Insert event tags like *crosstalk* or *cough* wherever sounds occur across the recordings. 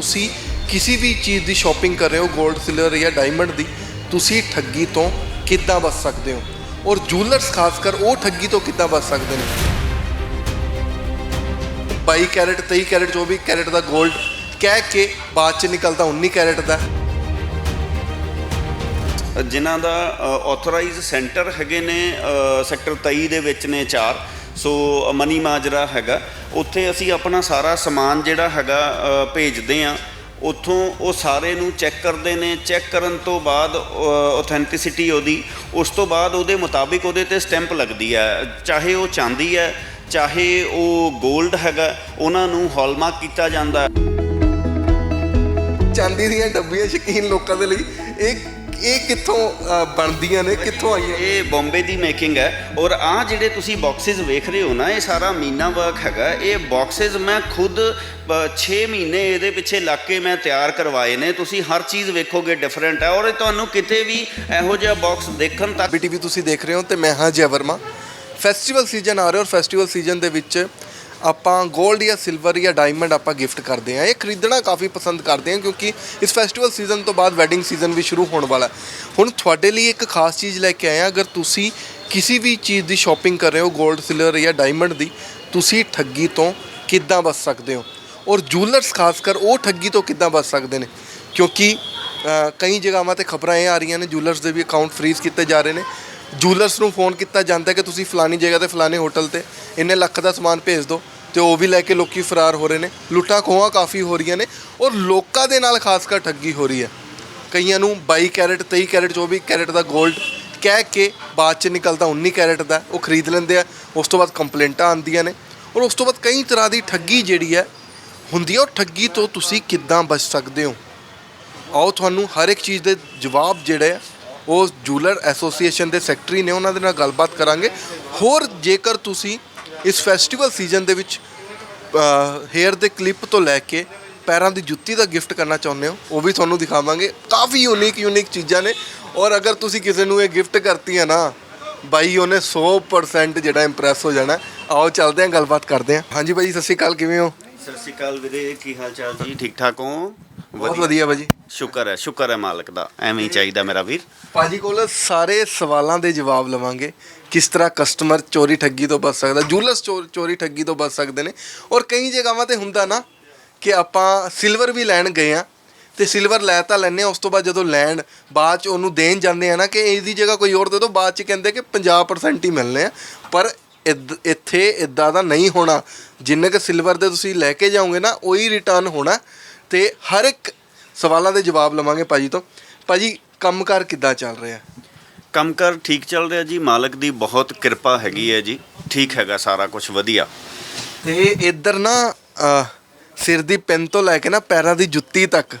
ਤੁਸੀਂ ਕਿਸੇ ਵੀ ਚੀਜ਼ ਦੀ ਸ਼ਾਪਿੰਗ ਕਰ ਰਹੇ ਹੋ 골ਡ ਸਿਲਵਰ ਜਾਂ ਡਾਇਮੰਡ ਦੀ, ਤੁਸੀਂ ਠੱਗੀ ਤੋਂ ਕਿੱਦਾਂ ਬਚ ਸਕਦੇ ਹੋ? ਔਰ ਜੂਲਰਸ ਖਾਸ ਕਰ ਉਹ ਠੱਗੀ ਤੋਂ ਕਿੱਦਾਂ ਬਚ ਸਕਦੇ ਨੇ? 22 ਕੈਰਟ 23 ਕੈਰਟ 24 ਕੈਰਟ ਦਾ 골ਡ ਕਹਿ ਕੇ ਬਾਅਦ ਚ ਨਿਕਲਦਾ 19 ਕੈਰਟ ਦਾ। ਜਿਨ੍ਹਾਂ ਦਾ ਆਥੋਰਾਈਜ਼ ਸੈਂਟਰ ਹੈਗੇ ਨੇ ਸੈਕਟਰ 23 ਦੇ ਵਿੱਚ ਨੇ ਚਾਰ। ਸੋ ਮਨੀ ਮਾਜਰਾ ਹੈਗਾ। ਉੱਥੇ ਅਸੀਂ ਆਪਣਾ ਸਾਰਾ ਸਮਾਨ ਜਿਹੜਾ ਹੈਗਾ ਭੇਜਦੇ ਆ। ਉੱਥੋਂ ਉਹ ਸਾਰੇ ਨੂੰ ਚੈੱਕ ਕਰਦੇ ਨੇ। ਚੈੱਕ ਕਰਨ ਤੋਂ ਬਾਅਦ ਆਥੈਂਟਿਸਿਟੀ ਉਹਦੀ, ਉਸ ਤੋਂ ਬਾਅਦ ਉਹਦੇ ਮੁਤਾਬਿਕ ਉਹਦੇ ਤੇ ਸਟੈਂਪ ਲੱਗਦੀ ਹੈ। ਚਾਹੇ ਉਹ ਚਾਂਦੀ ਹੈ, ਚਾਹੇ ਉਹ 골ਡ ਹੈਗਾ, ਉਹਨਾਂ ਨੂੰ ਹਾਲਮਾਰਕ ਕੀਤਾ ਜਾਂਦਾ ਹੈ। ਚਾਂਦੀ ਦੀਆਂ ਡੱਬੀਆਂ ਸ਼ਕੀਨ ਲੋਕਾਂ ਦੇ ਲਈ, ਇਹ ਇਹ ਕਿੱਥੋਂ ਬਣਦੀਆਂ ਨੇ? ਕਿੱਥੋਂ ਆਈਆਂ? ਇਹ ਬੰਬੇ ਦੀ ਮੇਕਿੰਗ ਹੈ। ਔਰ ਆ ਜਿਹੜੇ ਤੁਸੀਂ ਬਾਕਸਸ ਵੇਖ ਰਹੇ ਹੋ ਨਾ ਇਹ ਸਾਰਾ ਮੀਨਾ ਵਰਕ ਹੈਗਾ। ਇਹ ਬਾਕਸਸ ਮੈਂ ਖੁਦ 6 ਮਹੀਨੇ ਇਹਦੇ ਪਿੱਛੇ ਲੱਗ ਕੇ ਮੈਂ ਤਿਆਰ ਕਰਵਾਏ ਨੇ। ਤੁਸੀਂ ਹਰ ਚੀਜ਼ ਵੇਖੋਗੇ ਡਿਫਰੈਂਟ ਹੈ। ਔਰ ਇਹ ਤੁਹਾਨੂੰ ਕਿਤੇ ਵੀ ਇਹੋ ਜਿਹਾ ਬਾਕਸ ਦੇਖਣ ਤੱਕ ਬੀਟੀਵੀ ਤੁਸੀਂ ਦੇਖ ਰਹੇ ਹੋ ਤੇ ਮੈਂ ਹਾਂ ਜੈ ਵਰਮਾ। ਫੈਸਟੀਵਲ ਸੀਜ਼ਨ ਆ ਰਿਹਾ ਔਰ ਫੈਸਟੀਵਲ ਸੀਜ਼ਨ ਦੇ ਵਿੱਚ ਆਪਾਂ 골ਡ ਜਾਂ ਸਿਲਵਰ ਜਾਂ ਡਾਇਮੰਡ ਆਪਾਂ ਗਿਫਟ ਕਰਦੇ ਆ ਇਹ ਖਰੀਦਣਾ ਕਾਫੀ ਪਸੰਦ ਕਰਦੇ ਆ ਕਿਉਂਕਿ ਇਸ ਫੈਸਟੀਵਲ ਸੀਜ਼ਨ ਤੋਂ ਬਾਅਦ ਵੈਡਿੰਗ ਸੀਜ਼ਨ ਵੀ ਸ਼ੁਰੂ ਹੋਣ ਵਾਲਾ ਹੁਣ ਤੁਹਾਡੇ ਲਈ ਇੱਕ ਖਾਸ ਚੀਜ਼ ਲੈ ਕੇ ਆਏ ਆ ਅਗਰ ਤੁਸੀਂ ਕਿਸੇ ਵੀ ਚੀਜ਼ ਦੀ ਸ਼ਾਪਿੰਗ ਕਰ ਰਹੇ ਹੋ 골ਡ ਸਿਲਵਰ ਜਾਂ ਡਾਇਮੰਡ ਦੀ, ਤੁਸੀਂ ਠੱਗੀ ਤੋਂ ਕਿੱਦਾਂ ਬਚ ਸਕਦੇ ਹੋ? ਔਰ ਜੂਲਰਸ ਖਾਸ ਕਰ ਉਹ ਠੱਗੀ ਤੋਂ ਕਿੱਦਾਂ ਬਚ ਸਕਦੇ ਨੇ? ਕਿਉਂਕਿ ਕਈ ਜਗ੍ਹਾਵਾਂ ਤੇ ਖਬਰਾਂ ਇਹ ਆ ਰਹੀਆਂ ਨੇ ਜੂਲਰਸ ਦੇ ਵੀ ਅਕਾਊਂਟ ਫ੍ਰੀਜ਼ ਕੀਤੇ ਜਾ ਰਹੇ ਨੇ। ਜੂਲਰਸ ਨੂੰ ਫੋਨ ਕੀਤਾ ਜਾਂਦਾ ਕਿ ਤੁਸੀਂ ਫਲਾਨੀ ਜਗ੍ਹਾ ਤੇ, ਫਲਾਨੇ ਹੋਟਲ ਤੇ ਇੰਨੇ ਲੱਖ ਦਾ ਸਮਾਨ ਭੇਜ ਦਿਓ ਤੇ ਉਹ ਵੀ ਲੈ ਕੇ ਲੋਕੀ ਫਰਾਰ ਹੋ ਰਹੇ ਨੇ। ਲੁੱਟਾਂ ਖੋਹਾਂ ਕਾਫੀ ਹੋ ਰਹੀਆਂ ਨੇ ਔਰ ਲੋਕਾਂ ਦੇ ਨਾਲ ਖਾਸ ਕਰ ਠੱਗੀ ਹੋ ਰਹੀ ਹੈ। ਕਈਆਂ ਨੂੰ 22 ਕੈਰਟ 23 ਕੈਰਟ 24 ਕੈਰਟ ਦਾ 골ਡ ਕਹਿ ਕੇ ਬਾਅਦ ਚ ਨਿਕਲਦਾ 19 ਕੈਰਟ ਦਾ, ਉਹ ਖਰੀਦ ਲੈਂਦੇ ਆ। ਉਸ ਤੋਂ ਬਾਅਦ ਕੰਪਲੇਂਟਾਂ ਆਉਂਦੀਆਂ ਨੇ ਔਰ ਉਸ ਤੋਂ ਬਾਅਦ ਕਈ ਤਰ੍ਹਾਂ ਦੀ ਠੱਗੀ ਜਿਹੜੀ ਹੈ ਹੁੰਦੀ ਹੈ। ਉਹ ਠੱਗੀ ਤੋਂ ਤੁਸੀਂ ਕਿੱਦਾਂ ਬਚ ਸਕਦੇ ਹੋ? ਆਓ ਤੁਹਾਨੂੰ ਹਰ ਇੱਕ ਚੀਜ਼ ਦੇ ਜਵਾਬ ਜਿਹੜੇ ਆ ਉਹ ਜੂਲਰ ਐਸੋਸੀਏਸ਼ਨ ਦੇ ਸੈਕਟਰੀ ਨੇ ਉਹਨਾਂ ਦੇ ਨਾਲ ਗੱਲਬਾਤ ਕਰਾਂਗੇ। ਹੋਰ ਜੇਕਰ ਤੁਸੀਂ ਇਸ ਫੈਸਟੀਵਲ ਸੀਜ਼ਨ ਦੇ ਵਿੱਚ ਹੇਅਰ ਦੇ ਕਲਿੱਪ ਤੋਂ ਲੈ ਕੇ ਪੈਰਾਂ ਦੀ ਜੁੱਤੀ ਦਾ ਗਿਫਟ ਕਰਨਾ ਚਾਹੁੰਦੇ ਹੋ, ਉਹ ਵੀ ਤੁਹਾਨੂੰ ਦਿਖਾਵਾਂਗੇ। ਕਾਫੀ ਯੂਨੀਕ ਯੂਨੀਕ ਚੀਜ਼ਾਂ ਨੇ। ਔਰ ਅਗਰ ਤੁਸੀਂ ਕਿਸੇ ਨੂੰ ਇਹ ਗਿਫਟ ਕਰਤੀਆਂ ਨਾ, ਬਾਈ, ਉਹਨੇ 100% ਜਿਹੜਾ ਇੰਪ੍ਰੈਸ ਹੋ ਜਾਣਾ। ਆਓ, ਚੱਲਦੇ ਹਾਂ, ਗੱਲਬਾਤ ਕਰਦੇ ਹਾਂ। ਹਾਂਜੀ ਬਾਈ, ਸਤਿ ਸ਼੍ਰੀ ਅਕਾਲ, ਕਿਵੇਂ ਹੋ? ਸਤਿ ਸ਼੍ਰੀ ਅਕਾਲ ਵੀਰੇ, ਕੀ ਹਾਲ ਚਾਲ ਜੀ? ਠੀਕ ਠਾਕ ਹੋ? ਬਹੁਤ ਵਧੀਆ। ਬਾਜੀ ਸ਼ੁਕਰ ਹੈ ਸ਼ੁਕਰ ਹੈ ਮਾਲਕ ਦਾ। ਐਵੇਂ ਹੀ ਚਾਹੀਦਾ ਮੇਰਾ ਵੀਰ। ਭਾਜੀ ਕੋਲ ਸਾਰੇ ਸਵਾਲਾਂ ਦੇ ਜਵਾਬ ਲਵਾਂਗੇ। ਕਿਸ ਤਰ੍ਹਾਂ ਕਸਟਮਰ ਚੋਰੀ ਠੱਗੀ ਤੋਂ ਬਚ ਸਕਦਾ? ਜੂਲਰਸ ਚੋਰੀ ਠੱਗੀ ਤੋਂ ਬਚ ਸਕਦੇ ਨੇ। ਔਰ ਕਈ ਜਗ੍ਹਾਵਾਂ ਤੇ ਹੁੰਦਾ ਨਾ ਕਿ ਆਪਾਂ ਸਿਲਵਰ ਵੀ ਲੈਣ ਗਏ ਆ ਤੇ ਸਿਲਵਰ ਲੈ ਤਾਂ ਲੈਨੇ ਉਸ ਤੋਂ ਬਾਅਦ ਜਦੋਂ ਲੈਣ ਬਾਅਦ ਚ ਉਹਨੂੰ ਦੇਣ ਜਾਂਦੇ ਆ ਨਾ ਕਿ ਇਹਦੀ ਜਗ੍ਹਾ ਕੋਈ ਹੋਰ ਦੇ ਦਿਓ ਬਾਅਦ ਚ ਕਹਿੰਦੇ ਕਿ 50% ਹੀ ਮਿਲਨੇ ਆ। ਪਰ ਇੱਥੇ ਇਦਾਂ ਦਾ ਨਹੀਂ ਹੋਣਾ। ਜਿੰਨੇ ਕ ਸਿਲਵਰ ਦੇ ਤੁਸੀਂ ਲੈ ਕੇ ਜਾਓਗੇ ਨਾ ਉਹੀ ਰਿਟਰਨ ਹੋਣਾ। ਤੇ ਹਰ ਇੱਕ ਸਵਾਲਾਂ ਦੇ ਜਵਾਬ ਲਵਾਂਗੇ ਭਾਜੀ ਤੋਂ। ਭਾਜੀ ਕੰਮਕਾਰ ਕਿੱਦਾਂ ਚੱਲ ਰਿਹਾ? ਕੰਮਕਾਰ ਠੀਕ ਚੱਲ ਰਿਹਾ ਜੀ। ਮਾਲਕ ਦੀ ਬਹੁਤ ਕਿਰਪਾ ਹੈਗੀ ਹੈ ਜੀ। ਠੀਕ ਹੈਗਾ ਸਾਰਾ ਕੁਝ ਵਧੀਆ। ਤੇ ਇੱਧਰ ਨਾ ਅਹ, ਸਿਰ ਦੀ ਪਿੰਨ ਤੋਂ ਲੈ ਕੇ ਨਾ ਪੈਰਾਂ ਦੀ ਜੁੱਤੀ ਤੱਕ।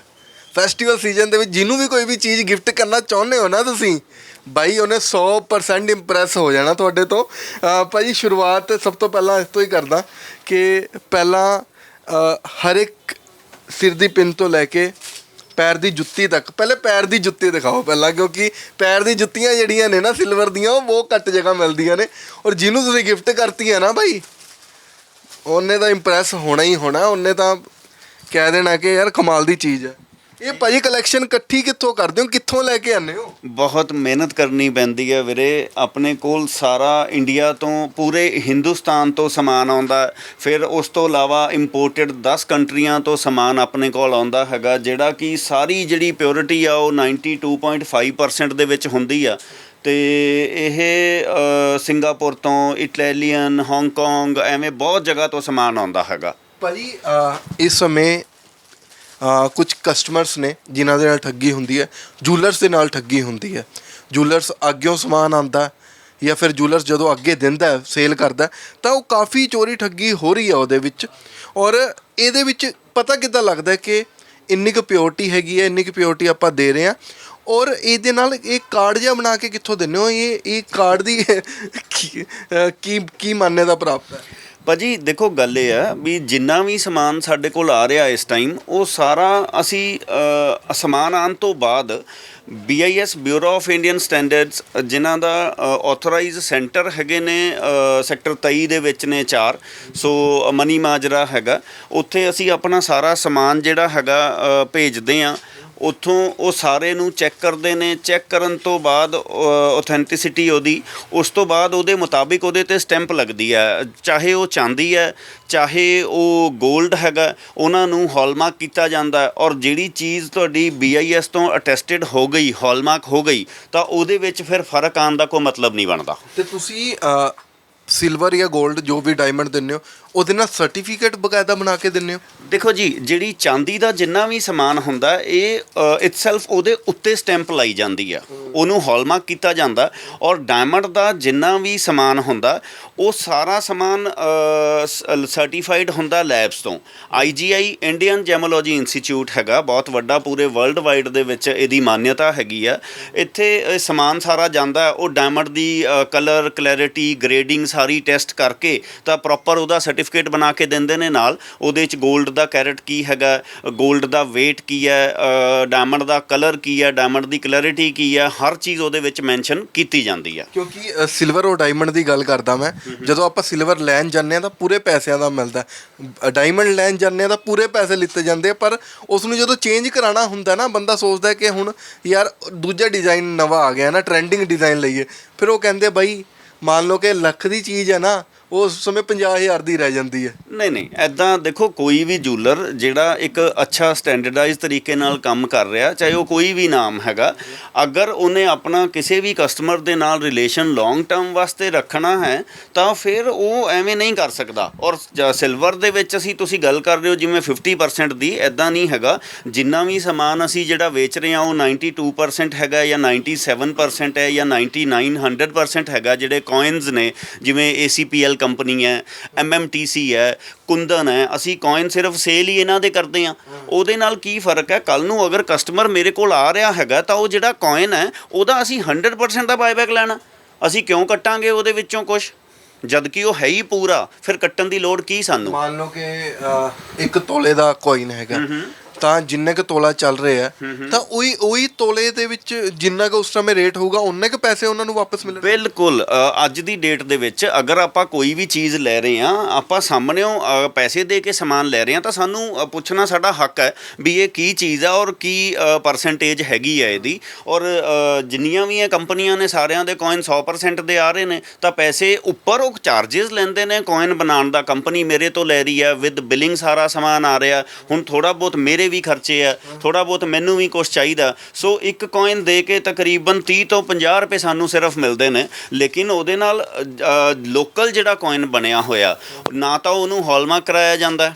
ਫੈਸਟੀਵਲ ਸੀਜ਼ਨ ਦੇ ਵਿੱਚ ਜਿਹਨੂੰ ਵੀ ਕੋਈ ਵੀ ਚੀਜ਼ ਗਿਫਟ ਕਰਨਾ ਚਾਹੁੰਦੇ ਹੋ ਨਾ ਤੁਸੀਂ ਬਾਈ ਉਹਨੇ 100% ਇੰਪ੍ਰੈਸ ਹੋ ਜਾਣਾ ਤੁਹਾਡੇ ਤੋਂ। ਅਹ, ਭਾਜੀ ਸ਼ੁਰੂਆਤ ਸਭ ਤੋਂ ਪਹਿਲਾਂ ਇਸ ਤੋਂ ਹੀ ਕਰਦਾ ਕਿ ਪਹਿਲਾਂ ਅਹ, ਹਰ ਇੱਕ ਸਿਰ ਦੀ ਪਿੰਨ ਤੋਂ ਲੈ ਕੇ ਪੈਰ ਦੀ ਜੁੱਤੀ ਤੱਕ। ਪਹਿਲੇ ਪੈਰ ਦੀ ਜੁੱਤੀ ਦਿਖਾਓ ਪਹਿਲਾਂ, ਕਿਉਂਕਿ ਪੈਰ ਦੀ ਜੁੱਤੀਆਂ ਜਿਹੜੀਆਂ ਨੇ ਨਾ ਸਿਲਵਰ ਦੀਆਂ, ਉਹ ਬਹੁਤ ਘੱਟ ਜਗ੍ਹਾ ਮਿਲਦੀਆਂ ਨੇ। ਔਰ ਜਿਹਨੂੰ ਤੁਸੀਂ ਗਿਫਟ ਕਰਤੀ ਹੈ ਨਾ ਭਾਈ ਉਹਨੇ ਤਾਂ ਇੰਪ੍ਰੈਸ ਹੋਣਾ ਹੀ ਹੋਣਾ, ਉਹਨੇ ਤਾਂ ਕਹਿ ਦੇਣਾ ਕਿ ਯਾਰ ਕਮਾਲ ਦੀ ਚੀਜ਼ ਹੈ। ਇਹ ਭਾਜੀ ਕਲੈਕਸ਼ਨ ਇਕੱਠੀ ਕਿੱਥੋਂ ਕਰਦੇ ਹੋ? ਕਿੱਥੋਂ ਲੈ ਕੇ ਆਉਂਦੇ ਹੋ? ਬਹੁਤ ਮਿਹਨਤ ਕਰਨੀ ਪੈਂਦੀ ਹੈ ਵੀਰੇ। ਆਪਣੇ ਕੋਲ ਸਾਰਾ ਇੰਡੀਆ ਤੋਂ ਪੂਰੇ ਹਿੰਦੁਸਤਾਨ ਤੋਂ ਸਮਾਨ ਆਉਂਦਾ। ਫਿਰ ਉਸ ਤੋਂ ਇਲਾਵਾ ਇੰਪੋਰਟਡ 10 ਕੰਟਰੀਆਂ ਤੋਂ ਸਮਾਨ ਆਪਣੇ ਕੋਲ ਆਉਂਦਾ ਹੈਗਾ ਜਿਹੜਾ ਕਿ ਸਾਰੀ ਜਿਹੜੀ ਪਿਓਰਿਟੀ ਆ ਉਹ 92.5% ਦੇ ਵਿੱਚ ਹੁੰਦੀ ਆ। ਤੇ ਇਹ ਸਿੰਗਾਪੁਰ ਤੋਂ ਇਟਾਲੀਅਨ ਹਾਂਗਕਾਂਗ ਐਵੇਂ ਬਹੁਤ ਜਗ੍ਹਾ ਤੋਂ ਸਮਾਨ ਆਉਂਦਾ ਹੈਗਾ। ਭਾਜੀ ਇਸ ਸਮੇਂ ਕੁਝ ਕਸਟਮਰਸ ਨੇ ਜਿਨ੍ਹਾਂ ਦੇ ਨਾਲ ਠੱਗੀ ਹੁੰਦੀ ਹੈ। ਜੂਲਰਸ ਦੇ ਨਾਲ ਠੱਗੀ ਹੁੰਦੀ ਹੈ। ਜੂਲਰਸ ਅੱਗਿਓਂ ਸਮਾਨ ਆਂਦਾ ਜਾਂ ਫਿਰ ਜੂਲਰਸ ਜਦੋਂ ਅੱਗੇ ਦਿੰਦਾ ਸੇਲ ਕਰਦਾ ਤਾਂ ਉਹ ਕਾਫੀ ਚੋਰੀ ਠੱਗੀ ਹੋ ਰਹੀ ਹੈ ਉਹਦੇ ਵਿੱਚ। ਔਰ ਇਹਦੇ ਵਿੱਚ ਪਤਾ ਕਿੱਦਾਂ ਲੱਗਦਾ ਕਿ ਇੰਨੀ ਕੁ ਪਿਓਰਟੀ ਹੈਗੀ ਹੈ, ਇੰਨੀ ਕੁ ਪਿਓਰਟੀ ਆਪਾਂ ਦੇ ਰਹੇ ਹਾਂ। ਔਰ ਇਹਦੇ ਨਾਲ ਇਹ ਕਾਰਡ ਜਿਹਾ ਬਣਾ ਕੇ ਕਿੱਥੋਂ ਦਿੰਦੇ ਹੋ? ਇਹ ਇਹ ਕਾਰਡ ਦੀ *laughs* ਕੀ ਕੀ ਕੀ ਪ੍ਰਾਪਤ ਹੈ? ਭਾਜੀ ਦੇਖੋ ਗੱਲ ਇਹ ਆ ਵੀ ਜਿੰਨਾ ਵੀ ਸਮਾਨ ਸਾਡੇ ਕੋਲ ਆ ਰਿਹਾ ਇਸ ਟਾਈਮ ਉਹ ਸਾਰਾ ਅਸੀਂ ਅ, ਸਮਾਨ ਆਉਣ ਤੋਂ ਬਾਅਦ BIS Bureau of Indian Standards ਜਿਨ੍ਹਾਂ ਦਾ ਆਥੋਰਾਈਜ਼ ਸੈਂਟਰ ਹੈਗੇ ਨੇ ਸੈਕਟਰ 23 ਦੇ ਵਿੱਚ ਨੇ ਚਾਰ ਸੋ ਮਨੀ ਮਾਜਰਾ ਹੈਗਾ। ਉੱਥੇ ਅਸੀਂ ਆਪਣਾ ਸਾਰਾ ਸਮਾਨ ਜਿਹੜਾ ਹੈਗਾ ਅ, ਭੇਜਦੇ ਆ ਉੱਥੋਂ ਉਹ ਸਾਰੇ ਨੂੰ ਚੈੱਕ ਕਰਦੇ ਨੇ। ਚੈੱਕ ਕਰਨ ਤੋਂ ਬਾਅਦ ਆਥੈਂਟਿਸਿਟੀ ਉਹਦੀ, ਉਸ ਤੋਂ ਬਾਅਦ ਉਹਦੇ ਮੁਤਾਬਿਕ ਉਹਦੇ ਤੇ ਸਟੈਂਪ ਲੱਗਦੀ ਹੈ। ਚਾਹੇ ਉਹ ਚਾਂਦੀ ਹੈ, ਚਾਹੇ ਉਹ 골ਡ ਹੈਗਾ, ਉਹਨਾਂ ਨੂੰ ਹਾਲਮਾਰਕ ਕੀਤਾ ਜਾਂਦਾ ਔਰ ਜਿਹੜੀ ਚੀਜ਼ ਤੁਹਾਡੀ BIS ਤੋਂ ਅਟੈਸਟਡ ਹੋ ਗਈ ਹਾਲਮਾਰਕ ਹੋ ਗਈ, ਤਾਂ ਉਹਦੇ ਵਿੱਚ ਫਿਰ ਫ਼ਰਕ ਆਉਣ ਦਾ ਕੋਈ ਮਤਲਬ ਨਹੀਂ ਬਣਦਾ। ਤੇ ਤੁਸੀਂ ਸਿਲਵਰ ਜਾਂ 골ਡ ਜੋ ਵੀ ਡਾਇਮੰਡ ਦਿੰਦੇ ਹੋ ਉਹਦੇ ਨਾਲ ਸਰਟੀਫਿਕੇਟ ਬਕਾਇਦਾ ਬਣਾ ਕੇ ਦਿੰਦੇ ਹੋ? ਦੇਖੋ ਜੀ, ਜਿਹੜੀ ਚਾਂਦੀ ਦਾ ਜਿੰਨਾ ਵੀ ਸਮਾਨ ਹੁੰਦਾ, ਇਹ ਇਟਸੈਲਫ ਉਹਦੇ ਉੱਤੇ ਸਟੈਂਪ ਲਾਈ ਜਾਂਦੀ ਆ। ਉਹਨੂੰ ਹਾਲਮਾਰਕ ਕੀਤਾ ਜਾਂਦਾ। ਔਰ ਡਾਇਮੰਡ ਦਾ ਜਿੰਨਾ ਵੀ ਸਮਾਨ ਹੁੰਦਾ, ਉਹ ਸਾਰਾ ਸਮਾਨ ਸਰਟੀਫਾਈਡ ਹੁੰਦਾ ਲੈਬਸ ਤੋਂ। IGI ਇੰਡੀਅਨ ਜੈਮੋਲੋਜੀ ਇੰਸਟੀਚਿਊਟ ਹੈਗਾ, ਬਹੁਤ ਵੱਡਾ ਪੂਰੇ ਵਰਲਡ ਵਾਈਡ ਦੇ ਵਿੱਚ ਇਹਦੀ ਮਾਨਤਾ ਹੈਗੀ ਆ। ਇੱਥੇ ਸਮਾਨ ਸਾਰਾ ਜਾਂਦਾ, ਉਹ ਡਾਇਮੰਡ ਦੀ ਕਲਰ ਕਲੈਰਿਟੀ ਗ੍ਰੇਡਿੰਗ ਸਾਰੀ ਟੈਸਟ ਕਰਕੇ ਤਾਂ ਪ੍ਰੋਪਰ ਉਹਦਾ ਸਰਟੀਫਿਕੇਟ ਬਣਾ ਕੇ ਦਿੰਦੇ ਨੇ ਨਾਲ ਉਹਦੇ ਵਿੱਚ 골ਡ ਦਾ ਕੈਰਟ ਕੀ ਹੈਗਾ 골ਡ ਦਾ weight ਕੀ ਹੈ ਡਾਇਮੰਡ ਦਾ ਕਲਰ ਕੀ ਹੈ ਡਾਇਮੰਡ ਦੀ ਕਲੈਰਿਟੀ ਕੀ ਹੈ ਹਰ ਚੀਜ਼ ਉਹਦੇ ਵਿੱਚ ਮੈਂਸ਼ਨ ਕੀਤੀ ਜਾਂਦੀ ਹੈ। ਕਿਉਂਕਿ ਸਿਲਵਰ ਔਰ ਡਾਇਮੰਡ ਦੀ ਗੱਲ ਕਰਦਾ ਮੈਂ ਜਦੋਂ ਆਪਾਂ ਸਿਲਵਰ ਲੈਣ ਜਾਂਦੇ ਆ ਤਾਂ ਪੂਰੇ ਪੈਸਿਆਂ ਦਾ ਮਿਲਦਾ ਡਾਇਮੰਡ ਲੈਣ ਜਾਂਦੇ ਆ ਤਾਂ ਪੂਰੇ ਪੈਸੇ ਲਿੱਤੇ ਜਾਂਦੇ ਆ ਪਰ ਉਸ ਨੂੰ ਜਦੋਂ ਚੇਂਜ ਕਰਾਉਣਾ ਹੁੰਦਾ ਨਾ ਬੰਦਾ ਸੋਚਦਾ ਕਿ ਹੁਣ ਯਾਰ ਦੂਜਾ ਡਿਜ਼ਾਈਨ ਨਵਾਂ ਆ ਗਿਆ ਨਾ ਟ੍ਰੈਂਡਿੰਗ ਡਿਜ਼ਾਈਨ ਲਈਏ ਫਿਰ ਉਹ ਕਹਿੰਦੇ ਬਾਈ ਮੰਨ ਲਓ ਕਿ ਲੱਖ ਦੀ ਚੀਜ਼ ਹੈ ਨਾ ਉਸ ਸਮੇਂ 50000 ਦੀ ਰਹਿ ਜਾਂਦੀ ਹੈ। ਨਹੀਂ ਨਹੀਂ ਐਦਾਂ ਦੇਖੋ, ਕੋਈ ਵੀ ਜੂਲਰ ਜਿਹੜਾ ਇੱਕ ਅੱਛਾ ਸਟੈਂਡਰਡਾਈਜ਼ ਤਰੀਕੇ ਨਾਲ ਕੰਮ ਕਰ ਰਿਹਾ, ਚਾਹੇ ਉਹ ਕੋਈ ਵੀ ਨਾਮ ਹੈਗਾ, ਅਗਰ ਉਹਨੇ ਆਪਣਾ ਕਿਸੇ ਵੀ ਕਸਟਮਰ ਦੇ ਨਾਲ ਰਿਲੇਸ਼ਨ ਲੌਂਗ ਟਰਮ ਵਾਸਤੇ ਰੱਖਣਾ ਹੈ, ਤਾਂ ਫਿਰ ਉਹ ਐਵੇਂ ਨਹੀਂ ਕਰ ਸਕਦਾ। ਔਰ ਸਿਲਵਰ ਦੇ ਵਿੱਚ ਅਸੀਂ, ਤੁਸੀਂ ਗੱਲ ਕਰ ਰਹੇ ਹੋ ਜਿਵੇਂ 50% ਦੀ ਐਦਾਂ ਨਹੀਂ ਹੈਗਾ। ਜਿੰਨਾ ਵੀ ਸਮਾਨ ਅਸੀਂ ਜਿਹੜਾ ਵੇਚ ਰਹੇ ਹਾਂ, ਉਹ 92% ਹੈਗਾ ਜਾਂ 97% ਹੈ ਜਾਂ 99 100% ਹੈਗਾ, ਜਿਹੜੇ ਕੋਇਨਸ ਨੇ, ਜਿਵੇਂ ACPL ਕੰਪਨੀ ਹੈ MMTC ਹੈ ਕੁੰਦਨ ਹੈ ਅਸੀਂ ਕੋਇਨ ਸਿਰਫ ਸੇਲ ਹੀ ਇਹਨਾਂ ਦੇ ਕਰਦੇ ਆ ਉਹਦੇ ਨਾਲ ਕੀ ਫ਼ਰਕ ਹੈ? ਕੱਲ ਨੂੰ ਅਗਰ ਕਸਟਮਰ ਮੇਰੇ ਕੋਲ ਆ ਰਿਹਾ ਹੈਗਾ ਤਾਂ ਉਹ ਜਿਹੜਾ ਕੋਇਨ ਹੈ ਉਹਦਾ ਅਸੀਂ 100% ਦਾ ਬਾਇਬੈਕ ਲੈਣਾ। ਅਸੀਂ ਕਿਉਂ ਕੱਟਾਂਗੇ ਉਹਦੇ ਵਿੱਚੋਂ ਕੁਝ ਜਦ ਕਿ ਉਹ ਹੈ ਹੀ ਪੂਰਾ ਫਿਰ ਕੱਟਣ ਦੀ ਲੋੜ ਕੀ ਸਾਨੂੰ? ਮੰਨ ਲਓ ਕਿ ਅ, ਇੱਕ ਤੋਲੇ ਦਾ ਕੋਇਨ ਹੈਗਾ। ਤਾਂ ਜਿੰਨੇ ਕੁ ਤੋਲਾ ਚੱਲ ਰਿਹਾ ਤਾਂ ਉਹੀ ਉਹੀ ਤੋਲੇ ਦੇ ਵਿੱਚ ਜਿੰਨਾ ਕੁ ਉਸ ਸਮੇਂ ਰੇਟ ਹੋਊਗਾ ਉਨੇ ਕੁ ਪੈਸੇ ਉਹਨਾਂ ਨੂੰ ਵਾਪਸ ਮਿਲਣਗੇ ਬਿਲਕੁਲ ਅੱਜ ਦੀ ਡੇਟ ਦੇ ਵਿੱਚ ਅਗਰ ਆਪਾਂ ਕੋਈ ਵੀ ਚੀਜ਼ ਲੈ ਰਹੇ ਹਾਂ ਆਪਾਂ ਸਾਹਮਣੇੋਂ ਪੈਸੇ ਦੇ ਕੇ ਸਮਾਨ ਲੈ ਰਹੇ ਹਾਂ ਤਾਂ ਸਾਨੂੰ ਪੁੱਛਣਾ ਸਾਡਾ ਹੱਕ ਹੈ ਵੀ ਇਹ ਕੀ ਚੀਜ਼ ਆ ਔਰ ਕੀ ਪਰਸੈਂਟੇਜ ਹੈਗੀ ਹੈ ਇਹਦੀ। ਔਰ ਜਿੰਨੀਆਂ ਵੀ ਇਹ ਕੰਪਨੀਆਂ ਨੇ ਸਾਰਿਆਂ ਦੇ ਕੋਇਨ 100% ਦੇ ਆ ਰਹੇ ਨੇ ਤਾਂ ਪੈਸੇ ਉੱਪਰ ਉਹ ਚਾਰजेस ਲੈਂਦੇ ਨੇ ਕੋਇਨ ਬਣਾਉਣ ਦਾ। ਕੰਪਨੀ ਮੇਰੇ ਤੋਂ ਲੈ ਰਹੀ ਹੈ ਵਿਦ ਬਿਲਿੰਗ ਸਾਰਾ ਸਮਾਨ ਆ ਰਿਹਾ। ਹੁਣ ਥੋੜਾ ਬਹੁਤ ਮੇਰੇ ਵੀ ਖਰਚੇ ਆ ਥੋੜਾ ਬਹੁਤ ਮੈਨੂੰ ਵੀ ਕੁਝ ਚਾਹੀਦਾ। ਸੋ ਇੱਕ ਕੋਇਨ ਦੇ ਕੇ ਤਕਰੀਬਨ 30 ਤੋਂ 50 ਰੁਪਏ ਸਾਨੂੰ ਸਿਰਫ ਮਿਲਦੇ ਨੇ। ਲੇਕਿਨ ਉਹਦੇ ਨਾਲ ਲੋਕਲ ਜਿਹੜਾ ਕੋਇਨ ਬਣਿਆ ਹੋਇਆ, ਨਾ ਤਾਂ ਉਹਨੂੰ ਹਾਲਮਾਰਕ ਕਰਾਇਆ ਜਾਂਦਾ।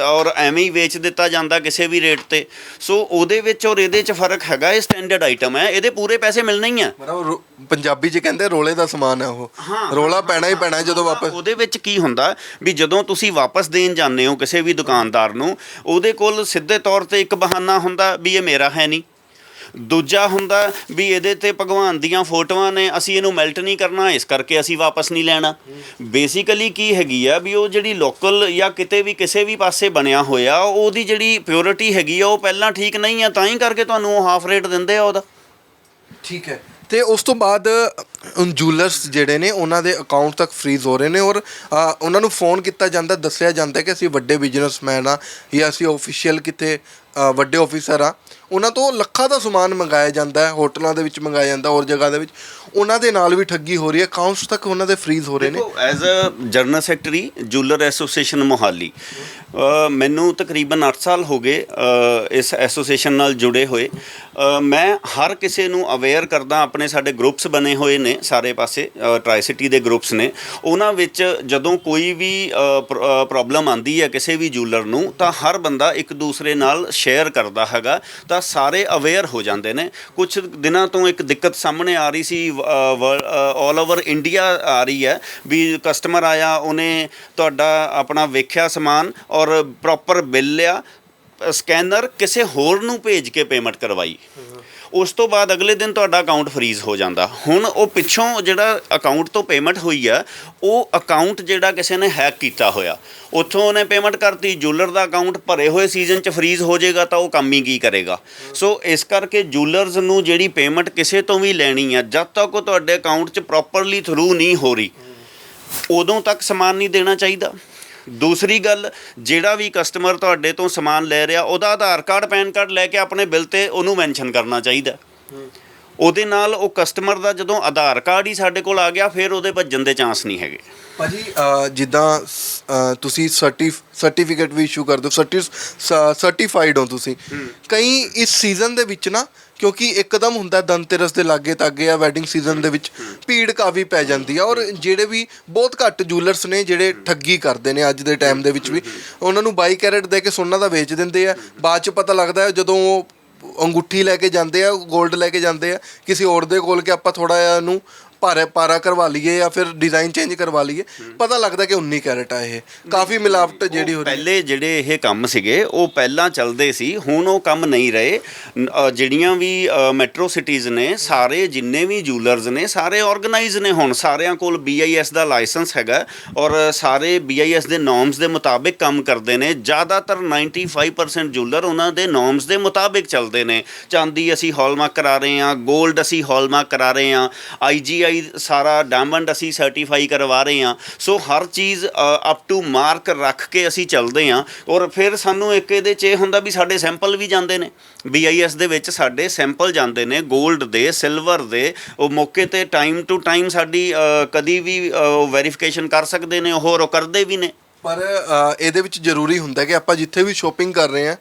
ਔਰ ਐਵੇਂ ਹੀ ਵੇਚ ਦਿੱਤਾ ਜਾਂਦਾ ਕਿਸੇ ਵੀ ਰੇਟ ਤੇ। ਸੋ ਉਹਦੇ ਵਿੱਚ ਔਰ ਇਹਦੇ 'ਚ ਫ਼ਰਕ ਹੈਗਾ ਇਹ ਸਟੈਂਡਰਡ ਆਈਟਮ ਹੈ। ਇਹਦੇ ਪੂਰੇ ਪੈਸੇ ਮਿਲਣੇ ਹੀ ਆ। ਮਤਲਬ ਰੋ- ਪੰਜਾਬੀ 'ਚ ਕਹਿੰਦੇ ਰੋਲੇ ਦਾ ਸਮਾਨ ਹੈ ਉਹ। ਰੋਲਾ ਪੈਣਾ ਹੀ ਪੈਣਾ ਜਦੋਂ ਵਾਪਸ ਉਹਦੇ ਵਿੱਚ ਕੀ ਹੁੰਦਾ ਵੀ ਜਦੋਂ ਤੁਸੀਂ ਵਾਪਸ ਦੇਣ ਜਾਂਦੇ ਹੋ ਕਿਸੇ ਵੀ ਦੁਕਾਨਦਾਰ ਨੂੰ ਉਹਦੇ ਕੋਲ ਸਿੱਧੇ ਤੌਰ ਤੇ ਇੱਕ ਬਹਾਨਾ ਹੁੰਦਾ ਵੀ ਇਹ ਮੇਰਾ ਹੈ ਨਹੀਂ। ਦੂਜਾ ਹੁੰਦਾ ਵੀ ਇਹਦੇ ਤੇ ਭਗਵਾਨ ਦੀਆਂ ਫੋਟੋਆਂ ਨੇ, ਅਸੀਂ ਇਹਨੂੰ ਮੈਲਟ ਨਹੀਂ ਕਰਨਾ, ਇਸ ਕਰਕੇ ਅਸੀਂ ਵਾਪਸ ਨਹੀਂ ਲੈਣਾ। ਬੇਸਿਕਲੀ ਕੀ ਹੈਗੀ ਆ ਵੀ ਉਹ ਜਿਹੜੀ ਲੋਕਲ ਜਾਂ ਕਿਤੇ ਵੀ ਕਿਸੇ ਵੀ ਪਾਸੇ ਬਣਿਆ ਹੋਇਆ, ਉਹਦੀ ਜਿਹੜੀ ਪਿਓਰਿਟੀ ਹੈਗੀ ਆ, ਉਹ ਪਹਿਲਾਂ ਠੀਕ ਨਹੀਂ ਆ, ਤਾਂ ਹੀ ਕਰਕੇ ਤੁਹਾਨੂੰ ਉਹ ਹਾਫ ਰੇਟ ਦਿੰਦੇ ਆ ਉਹਦਾ। ਠੀਕ ਹੈ। ਤੇ ਉਸ ਤੋਂ ਬਾਅਦ ਜੂਲਰਸ ਜਿਹੜੇ ਨੇ, ਉਹਨਾਂ ਦੇ ਅਕਾਊਂਟ ਤੱਕ ਫ੍ਰੀਜ਼ ਹੋ ਰਹੇ ਨੇ ਔਰ ਉਹਨਾਂ ਨੂੰ ਫੋਨ ਕੀਤਾ ਜਾਂਦਾ, ਦੱਸਿਆ ਜਾਂਦਾ ਕਿ ਅਸੀਂ ਵੱਡੇ ਬਿਜ਼ਨਸਮੈਨ ਆ ਜਾਂ ਅਸੀਂ ਆਫੀਸ਼ੀਅਲ ਕਿਤੇ ਵੱਡੇ ਆਫੀਸਰ ਆ ਉਹਨਾਂ ਤੋਂ ਲੱਖਾਂ ਦਾ ਸਮਾਨ ਮੰਗਾਇਆ ਜਾਂਦਾ ਹੈ ਹੋਟਲਾਂ ਦੇ ਵਿੱਚ ਮੰਗਾਇਆ ਜਾਂਦਾ ਹੋਰ ਜਗ੍ਹਾ ਦੇ ਵਿੱਚ। ਉਹਨਾਂ ਦੇ ਨਾਲ ਵੀ ਠੱਗੀ ਹੋ ਰਹੀ ਹੈ ਅਕਾਊਂਟਸ ਤੱਕ ਉਹਨਾਂ ਦੇ ਫ੍ਰੀਜ਼ ਹੋ ਰਹੇ ਨੇ। ਦੇਖੋ as a general secretary jeweller association Mohali uh, ਮੈਨੂੰ ਤਕਰੀਬਨ 8 ਸਾਲ ਹੋ ਗਏ ਅ, ਇਸ ਐਸੋਸੀਏਸ਼ਨ ਨਾਲ ਜੁੜੇ ਹੋਏ। ਅ, ਮੈਂ ਹਰ ਕਿਸੇ ਨੂੰ ਅਵੇਅਰ ਕਰਦਾ ਆਪਣੇ ਸਾਡੇ ਗਰੁੱਪਸ ਬਣੇ ਹੋਏ ਨੇ ਸਾਰੇ ਪਾਸੇ ਟ੍ਰਾਈ ਸਿਟੀ ਦੇ ਗਰੁੱਪਸ ਨੇ। ਉਹਨਾਂ ਵਿੱਚ ਜਦੋਂ ਕੋਈ ਵੀ ਪ੍ਰੋਬਲਮ ਆਂਦੀ ਹੈ ਕਿਸੇ ਵੀ ਜੂਲਰ ਨੂੰ ਤਾਂ ਹਰ ਬੰਦਾ ਇੱਕ ਦੂਸਰੇ ਨਾਲ ਸ਼ੇਅਰ ਕਰਦਾ ਹੈਗਾ, ਤਾਂ ਸਾਰੇ ਅਵੇਅਰ ਹੋ ਜਾਂਦੇ ਨੇ। ਕੁਝ ਦਿਨਾਂ ਤੋਂ ਇੱਕ ਦਿੱਕਤ ਸਾਹਮਣੇ ਆ ਰਹੀ ਸੀ ਆਲ ਓਵਰ ਇੰਡੀਆ ਆ ਰਹੀ ਹੈ, ਵੀ ਕਸਟਮਰ ਆਇਆ, ਉਹਨੇ ਤੁਹਾਡਾ ਆਪਣਾ ਵੇਖਿਆ ਸਮਾਨ ਔਰ ਪ੍ਰੋਪਰ ਬਿੱਲ ਲਿਆ ਸਕੈਨਰ ਕਿਸੇ ਹੋਰ ਨੂੰ ਭੇਜ ਕੇ ਪੇਮੈਂਟ ਕਰਵਾਈ। ਉਸ ਤੋਂ ਬਾਅਦ ਅਗਲੇ ਦਿਨ ਤੁਹਾਡਾ ਅਕਾਊਂਟ ਫਰੀਜ਼ ਹੋ ਜਾਂਦਾ। ਹੁਣ ਉਹ ਪਿੱਛੋਂ ਜਿਹੜਾ ਅਕਾਊਂਟ ਤੋਂ ਪੇਮੈਂਟ ਹੋਈ ਆ, ਉਹ ਅਕਾਊਂਟ ਜਿਹੜਾ ਕਿਸੇ ਨੇ ਹੈਕ ਕੀਤਾ ਹੋਇਆ। ਉੱਥੋਂ ਉਹਨੇ ਪੇਮੈਂਟ ਕਰਤੀ ਜੂਲਰ ਦਾ ਅਕਾਊਂਟ ਭਰੇ ਹੋਏ ਸੀਜ਼ਨ 'ਚ ਫਰੀਜ਼ ਹੋ ਜਾਏਗਾ ਤਾਂ ਉਹ ਕੰਮ ਹੀ ਕੀ ਕਰੇਗਾ। ਸੋ ਇਸ ਕਰਕੇ ਜੂਲਰਸ ਨੂੰ ਜਿਹੜੀ ਪੇਮੈਂਟ ਕਿਸੇ ਤੋਂ ਵੀ ਲੈਣੀ ਆ, ਜਦ ਤੱਕ ਉਹ ਤੁਹਾਡੇ ਅਕਾਊਂਟ 'ਚ ਪ੍ਰੋਪਰਲੀ ਥਰੂ ਨਹੀਂ ਹੋ ਰਹੀ, ਉਦੋਂ ਤੱਕ ਸਮਾਨ ਨਹੀਂ ਦੇਣਾ ਚਾਹੀਦਾ। ਦੂਸਰੀ ਗੱਲ ਜਿਹੜਾ ਵੀ ਕਸਟਮਰ ਤੁਹਾਡੇ ਤੋਂ ਸਮਾਨ ਲੈ ਰਿਹਾ ਉਹਦਾ ਆਧਾਰ ਕਾਰਡ ਪੈਨ ਕਾਰਡ ਲੈ ਕੇ ਆਪਣੇ ਬਿੱਲ ਤੇ ਉਹਨੂੰ ਮੈਂਸ਼ਨ ਕਰਨਾ ਚਾਹੀਦਾ। ਉਹਦੇ ਨਾਲ ਉਹ ਕਸਟਮਰ ਦਾ ਜਦੋਂ ਆਧਾਰ ਕਾਰਡ ਹੀ ਸਾਡੇ ਕੋਲ ਆ ਗਿਆ ਫਿਰ ਉਹਦੇ ਭੱਜਣ ਦੇ ਚਾਂਸ ਨਹੀਂ ਹੈਗੇ। ਭਾਜੀ ਅ, ਜਿੱਦਾਂ ਅ, ਤੁਸੀਂ ਸਰਟੀ ਸਰਟੀਫਿਕੇਟ ਵੀ ਇਸ਼ੂ ਕਰਦੇ ਹੋ ਸਰਟੀ ਸਰਟੀਫਾਈਡ ਹੋ ਤੁਸੀਂ। ਕਈ ਇਸ ਸੀਜ਼ਨ ਦੇ ਵਿੱਚ ਨਾ ਕਿਉਂਕਿ ਇੱਕਦਮ ਹੁੰਦਾ ਧਨਤੇਰਸ ਦੇ ਲਾਗੇ ਤਾਗੇ ਆ ਵੈਡਿੰਗ ਸੀਜ਼ਨ ਦੇ ਵਿੱਚ ਭੀੜ ਕਾਫੀ ਪੈ ਜਾਂਦੀ ਆ। ਔਰ ਜਿਹੜੇ ਵੀ ਬਹੁਤ ਘੱਟ ਜੂਲਰਸ ਨੇ ਜਿਹੜੇ ਠੱਗੀ ਕਰਦੇ ਨੇ ਅੱਜ ਦੇ ਟਾਈਮ ਦੇ ਵਿੱਚ ਵੀ। ਉਹਨਾਂ ਨੂੰ 22 ਕੈਰਟ ਦੇ ਕੇ ਸੋਨਾ ਦਾ ਵੇਚ ਦਿੰਦੇ ਆ। ਬਾਅਦ ਚ ਪਤਾ ਲੱਗਦਾ ਜਦੋਂ ਉਹ ਅੰਗੂਠੀ ਲੈ ਕੇ ਜਾਂਦੇ ਆ 골ਡ ਲੈ ਕੇ ਜਾਂਦੇ ਆ, ਕਿਸੇ ਹੋਰ ਦੇ ਕੋਲ ਕਿ ਆਪਾਂ ਥੋੜਾ ਜਿਹਾ ਇਹਨੂੰ ਭਾਰੇ ਪਾਰਾ ਕਰਵਾ ਲਈਏ ਜਾਂ ਫਿਰ ਡਿਜ਼ਾਈਨ ਚੇਂਜ ਕਰਵਾ ਲਈਏ ਪਤਾ ਲੱਗਦਾ ਕਿ 19 ਕੈਰਟ ਆ ਇਹ। ਕਾਫੀ ਮਿਲਾਵਟ ਜਿਹੜੀ ਹੋ ਰਹੀ ਪਹਿਲੇ ਜਿਹੜੇ ਇਹ ਕੰਮ ਸੀਗੇ ਉਹ ਪਹਿਲਾਂ ਚੱਲਦੇ ਸੀ ਹੁਣ ਉਹ ਕੰਮ ਨਹੀਂ ਰਹੇ। ਨ- ਅ, ਜਿਹੜੀਆਂ ਵੀ ਮੈਟਰੋ ਸਿਟੀਜ਼ ਨੇ ਸਾਰੇ ਜਿੰਨੇ ਵੀ ਜੂਲਰਸ ਨੇ ਸਾਰੇ ਆਰਗੇਨਾਈਜ਼ ਨੇ ਹੁਣ। ਸਾਰਿਆਂ ਕੋਲ BIS ਦਾ ਲਾਇਸੈਂਸ ਹੈਗਾ ਔਰ ਸਾਰੇ BIS ਦੇ ਨੋਰਮਸ ਦੇ ਮੁਤਾਬਿਕ ਕੰਮ ਕਰਦੇ ਨੇ। ਜ਼ਿਆਦਾਤਰ 95% ਜੂਲਰ ਉਹਨਾਂ ਦੇ ਨੋਰਮਸ ਦੇ ਮੁਤਾਬਿਕ ਚੱਲਦੇ ਨੇ। ਚਾਂਦੀ ਅਸੀਂ ਹਾਲਮਾਰਕ ਕਰਾ ਰਹੇ ਹਾਂ 골ਡ ਅਸੀਂ ਹਾਲਮਾਰਕ ਕਰਾ ਰਹੇ ਹਾਂ IGI ਸਾਰਾ ਡਾਇਮੰਡ ਅਸੀਂ ਸਰਟੀਫਾਈ ਕਰਵਾ ਰਹੇ ਹਾਂ। ਸੋ ਹਰ ਚੀਜ਼ ਅਪ ਟੂ ਮਾਰਕ ਰੱਖ ਕੇ ਅਸੀਂ ਚੱਲਦੇ ਹਾਂ। ਔਰ ਫਿਰ ਸਾਨੂੰ ਇੱਕ ਇਹਦੇ 'ਚ ਇਹ ਹੁੰਦਾ ਵੀ ਸਾਡੇ ਸੈਂਪਲ ਵੀ ਜਾਂਦੇ ਨੇ। BIS ਦੇ ਵਿੱਚ ਸਾਡੇ ਸੈਂਪਲ ਜਾਂਦੇ ਨੇ 골ਡ ਦੇ ਸਿਲਵਰ ਦੇ। ਉਹ ਮੌਕੇ ਤੇ ਟਾਈਮ ਟੂ ਟਾਈਮ ਸਾਡੀ ਕਦੀ ਵੀ ਵੈਰੀਫਿਕੇਸ਼ਨ ਕਰ ਸਕਦੇ ਨੇ ਉਹ ਔਰ ਉਹ ਕਰਦੇ ਵੀ ਨੇ। ਪਰ ਇਹਦੇ ਵਿੱਚ ਜ਼ਰੂਰੀ ਹੁੰਦਾ ਕਿ ਆਪਾਂ ਜਿੱਥੇ ਵੀ ਸ਼ੋਪਿੰਗ ਕਰ ਰਹੇ ਹਾਂ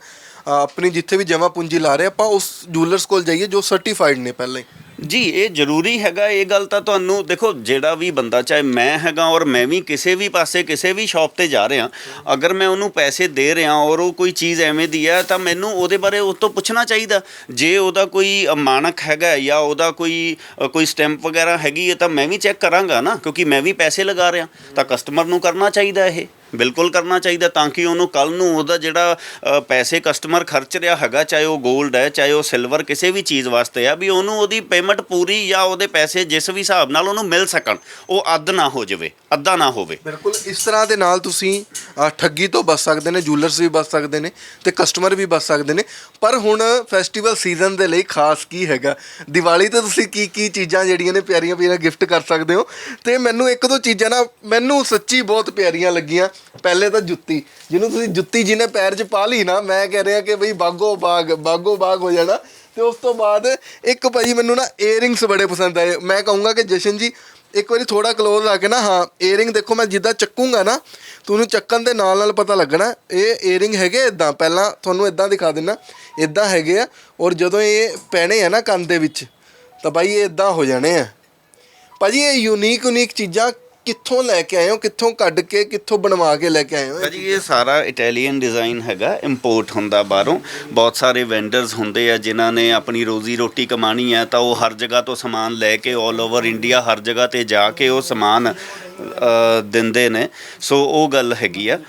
ਆਪਣੀ ਜਿੱਥੇ ਵੀ ਜਮਾ ਪੂੰਜੀ ਲਾ ਰਹੇ, ਆਪਾਂ ਉਸ ਜੂਲਰਸ ਕੋਲ ਜਾਈਏ ਜੋ ਸਰਟੀਫਾਈਡ ਨੇ ਪਹਿਲਾਂ ਹੀ। ਜੀ, ਇਹ ਜ਼ਰੂਰੀ ਹੈਗਾ, ਇਹ ਗੱਲ ਤਾਂ ਤੁਹਾਨੂੰ, ਦੇਖੋ, ਜਿਹੜਾ ਵੀ ਬੰਦਾ, ਚਾਹੇ ਮੈਂ ਹੈਗਾ ਔਰ ਮੈਂ ਵੀ ਕਿਸੇ ਵੀ ਪਾਸੇ, ਕਿਸੇ ਵੀ ਸ਼ਾਪ ਤੇ ਜਾ ਰਿਹਾ, ਅਗਰ ਮੈਂ ਉਹਨੂੰ ਪੈਸੇ ਦੇ ਰਿਹਾ ਔਰ ਉਹ ਕੋਈ ਚੀਜ਼ ਐਵੇਂ ਦੀ ਹੈ, ਤਾਂ ਮੈਨੂੰ ਉਹਦੇ ਬਾਰੇ ਉਸ ਤੋਂ ਪੁੱਛਣਾ ਚਾਹੀਦਾ। ਜੇ ਉਹਦਾ ਕੋਈ ਮਾਨਕ ਹੈਗਾ ਜਾਂ ਉਹਦਾ ਕੋਈ ਕੋਈ ਸਟੈਂਪ ਵਗੈਰਾ ਹੈਗੀ ਹੈ, ਤਾਂ ਮੈਂ ਵੀ ਚੈੱਕ ਕਰਾਂਗਾ ਨਾ, ਕਿਉਂਕਿ ਮੈਂ ਵੀ ਪੈਸੇ ਲਗਾ ਰਿਹਾ, ਤਾਂ ਕਸਟਮਰ ਨੂੰ ਕਰਨਾ ਚਾਹੀਦਾ ਇਹ। ਬਿਲਕੁਲ ਕਰਨਾ ਚਾਹੀਦਾ, ਤਾਂ ਕਿ ਉਹਨੂੰ ਕੱਲ ਨੂੰ ਉਹਦਾ ਜਿਹੜਾ ਪੈਸੇ ਕਸਟਮਰ ਖਰਚ ਰਿਹਾ ਹੈਗਾ, ਚਾਹੇ ਉਹ 골ਡ ਹੈ, ਚਾਹੇ ਉਹ ਸਿਲਵਰ ਕਿਸੇ ਵੀ ਚੀਜ਼ ਵਾਸਤੇ ਆ, ਵੀ ਉਹਨੂੰ ਉਹਦੀ ਪੇਮੈਂਟ ਪੂਰੀ ਜਾਂ ਉਹਦੇ ਪੈਸੇ ਜਿਸ ਵੀ ਹਿਸਾਬ ਨਾਲ ਉਹਨੂੰ ਮਿਲ ਸਕਣ, ਉਹ ਅੱਧ ਨਾ ਹੋ ਜਾਵੇ, ਅੱਧਾ ਨਾ ਹੋਵੇ। ਬਿਲਕੁਲ, ਇਸ ਤਰ੍ਹਾਂ ਦੇ ਨਾਲ ਤੁਸੀਂ ਠੱਗੀ ਤੋਂ ਬਚ ਸਕਦੇ ਨੇ ਜੂਲਰਸ ਵੀ ਬਚ ਸਕਦੇ ਨੇ ਤੇ ਕਸਟਮਰ ਵੀ ਬਚ ਸਕਦੇ ਨੇ। ਪਰ ਹੁਣ ਫੈਸਟੀਵਲ ਸੀਜ਼ਨ ਦੇ ਲਈ ਖਾਸ ਕੀ ਹੈਗਾ? ਦੀਵਾਲੀ ਤੇ ਤੁਸੀਂ ਕੀ ਕੀ ਚੀਜ਼ਾਂ ਜਿਹੜੀਆਂ ਨੇ ਪਿਆਰੀਆਂ ਪਿਆਰੀਆਂ ਗਿਫਟ ਕਰ ਸਕਦੇ ਹੋ? ਤੇ ਮੈਨੂੰ ਇੱਕ ਦੋ ਚੀਜ਼ਾਂ ਨਾ, ਮੈਨੂੰ ਸੱਚੀ ਬਹੁਤ ਪਿਆਰੀਆਂ ਲੱਗੀਆਂ। ਪਹਿਲੇ ਤਾਂ ਜੁੱਤੀ, ਜਿਹਨੂੰ ਤੁਸੀਂ ਜੁੱਤੀ ਜਿਹਨੇ ਪੈਰ 'ਚ ਪਾ ਲਈ ਨਾ, ਮੈਂ ਕਹਿ ਰਿਹਾ ਕਿ ਬਈ ਬਾਗੋ ਬਾਗ ਬਾਗੋ ਬਾਗ ਹੋ ਜਾਣਾ। ਤੇ ਉਸ ਤੋਂ ਬਾਅਦ ਇੱਕ ਭਾਜੀ ਮੈਨੂੰ ਨਾ ਏਅਰਿੰਗਸ ਬੜੇ ਪਸੰਦ ਆਏ। ਮੈਂ ਕਹੂੰਗਾ ਕਿ ਜਸ਼ਨ ਜੀ, ਇੱਕ ਵਾਰੀ ਥੋੜਾ ক্লোਜ਼ ਆ ਕੇ ਨਾ, ਹਾਂ ਏਅਰਿੰਗ ਦੇਖੋ ਮੈਂ ਜਿੱਦਾਂ ਚੱਕੂੰਗਾ ਨਾ, ਤੁਹਾਨੂੰ ਚੱਕਣ ਦੇ ਨਾਲ ਨਾਲ ਪਤਾ ਲੱਗਣਾ, ਇਹ ਏਅਰਿੰਗ ਹੈਗੇ ਇਦਾਂ ਪਹਿਲਾਂ ਤੁਹਾਨੂੰ ਇਦਾਂ ਦਿਖਾ ਦਿੰਨਾ ਇਦਾਂ ਹੈਗੇ ਆ, ਔਰ ਜਦੋਂ ਇਹ ਪੈਣੇ ਆ ਨਾ ਕੰਨ ਦੇ ਵਿੱਚ, ਤਾਂ ਬਾਈ ਇਹ ਇਦਾਂ ਹੋ ਜਾਣੇ ਆ। ਭਾਜੀ ਇਹ ਯੂਨੀਕ ਯੂਨੀਕ ਚੀਜ਼ਾਂ ਕਿੱਥੋਂ ਲੈ ਕੇ ਆਏ ਹੋ? ਕਿੱਥੋਂ ਕੱਢ ਕੇ, ਕਿੱਥੋਂ ਬਣਵਾ ਕੇ ਲੈ ਕੇ ਆਏ ਹੋ? ਭਾਜੀ, ਇਹ ਸਾਰਾ ਇਟਾਲੀਅਨ ਡਿਜ਼ਾਈਨ ਹੈਗਾ ਇੰਪੋਰਟ ਹੁੰਦਾ ਬਾਹਰੋਂ। ਬਹੁਤ ਸਾਰੇ ਵੈਂਡਰਸ ਹੁੰਦੇ ਆ ਜਿਨ੍ਹਾਂ ਨੇ ਆਪਣੀ ਰੋਜ਼ੀ ਰੋਟੀ ਕਮਾਣੀ ਹੈ ਤਾਂ ਉਹ ਹਰ ਜਗ੍ਹਾ ਤੋਂ ਸਮਾਨ ਲੈ ਕੇ 올 ਓਵਰ ਇੰਡੀਆ ਹਰ ਜਗ੍ਹਾ ਤੇ ਜਾ ਕੇ ਉਹ ਸਮਾਨ ਦਿੰਦੇ ਨੇ। ਸੋ ਉਹ ਗੱਲ ਹੈਗੀ ਆ।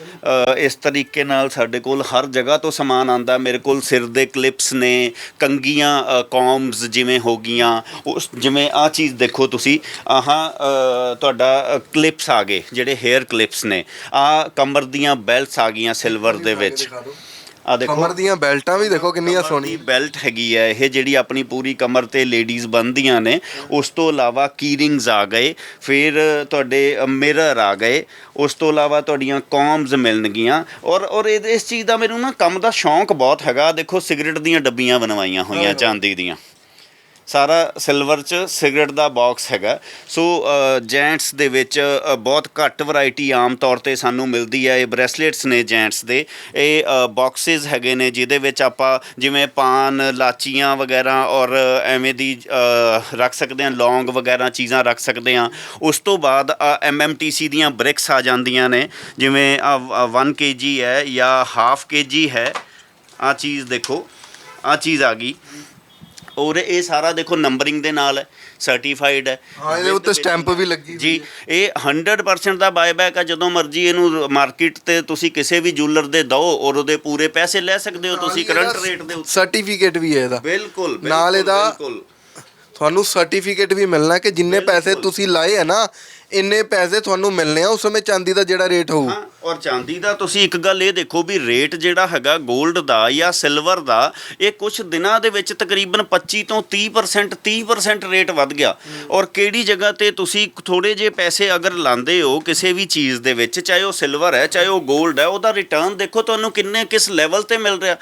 ਇਸ ਤਰੀਕੇ ਨਾਲ ਸਾਡੇ ਕੋਲ ਹਰ ਜਗ੍ਹਾ ਤੋਂ ਸਮਾਨ ਆਂਦਾ ਮੇਰੇ ਕੋਲ ਸਿਰ ਦੇ ਕਲਿੱਪਸ ਨੇ, ਕੰਗੀਆਂ ਕੌਮਸ ਜਿਵੇਂ ਹੋ ਗਈਆਂ। ਉਸ, ਜਿਵੇਂ ਆ ਚੀਜ਼ ਦੇਖੋ ਤੁਸੀਂ। ਆਹਾਂ ਤੁਹਾਡਾ ਕਲਿੱਪਸ ਆ ਗਏ ਜਿਹੜੇ ਹੇਅਰ ਕਲਿੱਪਸ ਨੇ। ਆ ਕਮਰ ਦੀਆਂ ਬੈਲਟਸ ਆ ਗਈਆਂ ਸਿਲਵਰ ਦੇ ਵਿੱਚ। ਆ ਦੇਖੋ। ਕਮਰ ਦੀਆਂ ਬੈਲਟਾਂ ਵੀ ਦੇਖੋ ਕਿੰਨੀਆਂ ਦੀ ਬੈਲਟ ਹੈਗੀ ਹੈ ਇਹ ਜਿਹੜੀ ਆਪਣੀ ਪੂਰੀ ਕਮਰ ਤੇ ਲੇਡੀਜ਼ ਬੰਨਦੀਆਂ ਨੇ। ਉਸ ਤੋਂ ਇਲਾਵਾ ਕੀਰਿੰਗਸ ਆ ਗਏ ਫਿਰ ਤੁਹਾਡੇ ਮਿਰਰ ਆ ਗਏ। ਉਸ ਤੋਂ ਇਲਾਵਾ ਤੁਹਾਡੀਆਂ ਕੌਮਸ ਮਿਲਣਗੀਆਂ। ਔਰ ਔਰ ਇਸ ਚੀਜ਼ ਦਾ ਮੈਨੂੰ ਨਾ ਕੰਮ ਦਾ ਸ਼ੌਂਕ ਬਹੁਤ ਹੈਗਾ। ਦੇਖੋ ਸਿਗਰਟ ਦੀਆਂ ਡੱਬੀਆਂ ਬਣਵਾਈਆਂ ਹੋਈਆਂ ਚਾਂਦੀ ਦੀਆਂ। ਸਾਰਾ ਸਿਲਵਰ ਚ ਸਿਗਰਟ ਦਾ ਬਾਕਸ ਹੈਗਾ। ਸੋ ਜੈਂਟਸ ਦੇ ਵਿੱਚ ਬਹੁਤ ਘੱਟ ਵੈਰਾਈਟੀ ਆਮ ਤੌਰ ਤੇ ਸਾਨੂੰ ਮਿਲਦੀ ਹੈ। ਇਹ ਬ੍ਰੈਸਲੇਟਸ ਨੇ ਜੈਂਟਸ ਦੇ। ਇਹ ਬਾਕਸਸ ਹੈਗੇ ਨੇ ਜਿਹਦੇ ਵਿੱਚ ਆਪਾਂ ਜਿਵੇਂ ਪਾਨ, ਲਾਚੀਆਂ ਵਗੈਰਾ ਔਰ ਐਵੇਂ ਦੀ ਰੱਖ ਸਕਦੇ ਹਾਂ, ਲੌਂਗ ਵਗੈਰਾ ਚੀਜ਼ਾਂ ਰੱਖ ਸਕਦੇ ਹਾਂ। ਉਸ ਤੋਂ ਬਾਅਦ ਐਮਐਮਟੀਸੀ ਦੀਆਂ ਬ੍ਰਿਕਸ ਆ ਜਾਂਦੀਆਂ ਨੇ। ਜਿਵੇਂ 1 ਕੇਜੀ ਹੈ ਜਾਂ ਹਾਫ ਕੇਜੀ ਹੈ। ਆ ਚੀਜ਼ ਦੇਖੋ। ਆ ਚੀਜ਼ ਆ ਗਈ। ਔਰ ਇਹ ਸਾਰਾ ਦੇਖੋ ਨੰਬਰਿੰਗ ਦੇ ਨਾਲ ਹੈ ਸਰਟੀਫਾਈਡ ਹੈ। ਹਾਂ ਇਹਦੇ ਉੱਤੇ ਸਟੈਂਪ ਵੀ ਲੱਗੀ ਹੋਈ ਜੀ ਇਹ 100% ਦਾ ਬਾਇਬੈਕ ਆ ਜਦੋਂ ਮਰਜ਼ੀ ਇਹਨੂੰ ਮਾਰਕੀਟ ਤੇ ਤੁਸੀਂ ਕਿਸੇ ਵੀ ਜੁਐਲਰ ਦੇ ਦਓ ਔਰ ਉਹਦੇ ਪੂਰੇ ਪੈਸੇ ਲੈ ਸਕਦੇ ਹੋ ਤੁਸੀਂ ਕਰੰਟ ਰੇਟ ਦੇ ਉੱਤੇ। ਸਰਟੀਫਿਕੇਟ ਵੀ ਹੈ ਇਹਦਾ। ਬਿਲਕੁਲ ਨਾਲ ਇਹਦਾ- ਤੁਹਾਨੂੰ ਸਰਟੀਫਿਕੇਟ ਵੀ ਮਿਲਣਾ ਕਿ ਜਿੰਨੇ ਪੈਸੇ ਤੁਸੀਂ ਲਾਏ ਹੈ ਨਾ ਇੰਨੇ ਪੈਸੇ ਤੁਹਾਨੂੰ ਮਿਲਨੇ ਆ ਉਸ ਸਮੇਂ ਚਾਂਦੀ ਦਾ ਜਿਹੜਾ ਰੇਟ ਹੋਊ। ਹਾਂ, ਔਰ ਚਾਂਦੀ ਦਾ ਤੁਸੀਂ ਇੱਕ ਗੱਲ ਇਹ ਦੇਖੋ ਵੀ ਰੇਟ ਜਿਹੜਾ ਹੈਗਾ 골ਡ ਦਾ ਜਾਂ ਸਿਲਵਰ ਦਾ ਇਹ ਕੁਝ ਦਿਨਾਂ ਦੇ ਵਿੱਚ ਤਕਰੀਬਨ 25 ਤੋਂ 30% 30% ਰੇਟ ਵੱਧ ਗਿਆ। ਔਰ ਕਿਹੜੀ ਜਗ੍ਹਾ ਤੇ ਤੁਸੀਂ ਥੋੜੇ ਜੇ ਪੈਸੇ ਅਗਰ ਲਾਉਂਦੇ ਹੋ ਕਿਸੇ ਵੀ ਚੀਜ਼ ਦੇ ਵਿੱਚ ਚਾਹੇ ਉਹ ਸਿਲਵਰ ਹੈ ਚਾਹੇ ਉਹ 골ਡ ਹੈ ਉਹਦਾ ਰਿਟਰਨ ਦੇਖੋ ਤੁਹਾਨੂੰ ਕਿੰਨੇ ਕਿਸ ਲੈਵਲ ਤੇ ਮਿਲ ਰਿਹਾ।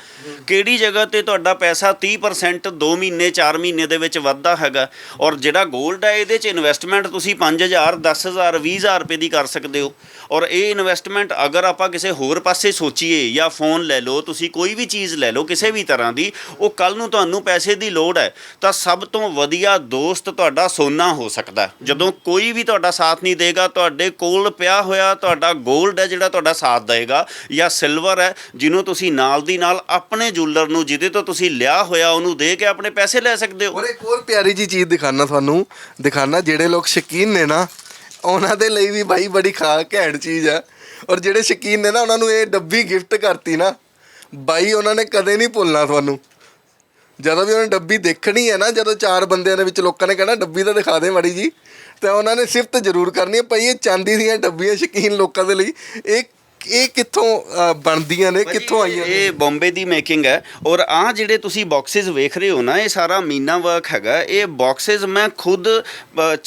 ਕਿਹੜੀ ਜਗ੍ਹਾ ਤੇ ਤੁਹਾਡਾ ਪੈਸਾ 30% 2 ਮਹੀਨੇ 4 ਮਹੀਨੇ ਦੇ ਵਿੱਚ ਵੱਧਦਾ ਹੈਗਾ। ਔਰ ਜਿਹੜਾ 골ਡ ਹੈ ਇਹਦੇ 'ਚ ਇਨਵੈਸਟਮੈਂਟ ਤੁਸੀਂ 5000 10 10000 20000 ਰੁਪਏ ਦੀ ਕਰ ਸਕਦੇ ਹੋ। ਔਰ ਇਹ ਇਨਵੈਸਟਮੈਂਟ ਅਗਰ ਆਪਾਂ ਕਿਸੇ ਹੋਰ ਪਾਸੇ ਸੋਚੀਏ ਜਾਂ ਫੋਨ ਲੈ ਲਓ, ਤੁਸੀਂ ਕੋਈ ਵੀ ਚੀਜ਼ ਲੈ ਲਓ ਕਿਸੇ ਵੀ ਤਰ੍ਹਾਂ ਦੀ, ਉਹ ਕੱਲ ਨੂੰ ਤੁਹਾਨੂੰ ਪੈਸੇ ਦੀ ਲੋੜ ਹੈ, ਤਾਂ ਸਭ ਤੋਂ ਵਧੀਆ ਦੋਸਤ ਤੁਹਾਡਾ ਸੋਨਾ ਹੋ ਸਕਦਾ ਜਦੋਂ ਕੋਈ ਵੀ ਤੁਹਾਡਾ ਸਾਥ ਨਹੀਂ ਦੇਗਾ, ਤੁਹਾਡੇ ਕੋਲ ਪਿਆ ਹੋਇਆ ਤੁਹਾਡਾ 골ਡ ਹੈ ਜਿਹੜਾ ਤੁਹਾਡਾ ਸਾਥ ਦੇਗਾ, ਜਾਂ ਸਿਲਵਰ ਹੈ, ਜਿਹਨੂੰ ਤੁਸੀਂ ਨਾਲ ਦੀ ਨਾਲ ਆਪਣੇ ਜੁਐਲਰ ਨੂੰ, ਜਿਹਦੇ ਤੋਂ ਤੁਸੀਂ ਲਿਆ ਹੋਇਆ, ਉਹਨੂੰ ਦੇ ਕੇ ਆਪਣੇ ਪੈਸੇ ਲੈ ਸਕਦੇ ਹੋ। ਔਰ ਇੱਕ ਹੋਰ ਪਿਆਰੀ ਜੀ ਚੀਜ਼ ਦਿਖਾਣਾ ਤੁਹਾਨੂੰ ਦਿਖਾਣਾ ਜਿਹੜੇ ਲੋਕ ਸ਼ਕੀਨ ਨੇ ਨਾ ਉਹਨਾਂ ਦੇ ਲਈ ਵੀ ਬਾਈ ਬੜੀ ਖਾ ਘੈਂਟ ਚੀਜ਼ ਹੈ ਔਰ ਜਿਹੜੇ ਸ਼ਕੀਨ ਨੇ ਨਾ, ਉਹਨਾਂ ਨੂੰ ਇਹ ਡੱਬੀ ਗਿਫਟ ਕਰਤੀ ਨਾ, ਬਾਈ ਉਹਨਾਂ ਨੇ ਕਦੇ ਨਹੀਂ ਭੁੱਲਣਾ ਤੁਹਾਨੂੰ। ਜਦੋਂ ਵੀ ਉਹਨਾਂ ਡੱਬੀ ਦੇਖਣੀ ਹੈ ਨਾ, ਜਦੋਂ ਚਾਰ ਬੰਦਿਆਂ ਦੇ ਵਿੱਚ ਲੋਕਾਂ ਨੇ ਕਹਿਣਾ, ਡੱਬੀ ਤਾਂ ਦਿਖਾ ਦੇ ਮਾੜੀ ਜੀ, ਤੇ ਉਹਨਾਂ ਨੇ ਸਿਫਤ ਜ਼ਰੂਰ ਕਰਨੀ ਹੈ। ਭਾਈ ਇਹ ਚਾਂਦੀ ਦੀਆਂ ਡੱਬੀਆਂ ਸ਼ਕੀਨ ਲੋਕਾਂ ਦੇ ਲਈ, ਇਹ ਇਹ ਕਿੱਥੋਂ ਬਣਦੀਆਂ ਨੇ? ਕਿੱਥੋਂ ਆਈਆਂ ਨੇ? ਇਹ ਬੰਬੇ ਦੀ ਮੇਕਿੰਗ ਹੈ। ਔਰ ਆ ਜਿਹੜੇ ਤੁਸੀਂ ਬਾਕਸਸ ਵੇਖ ਰਹੇ ਹੋ ਨਾ ਇਹ ਸਾਰਾ ਮੀਨਾ ਵਰਕ ਹੈਗਾ। ਇਹ ਬਾਕਸਸ ਮੈਂ ਖੁਦ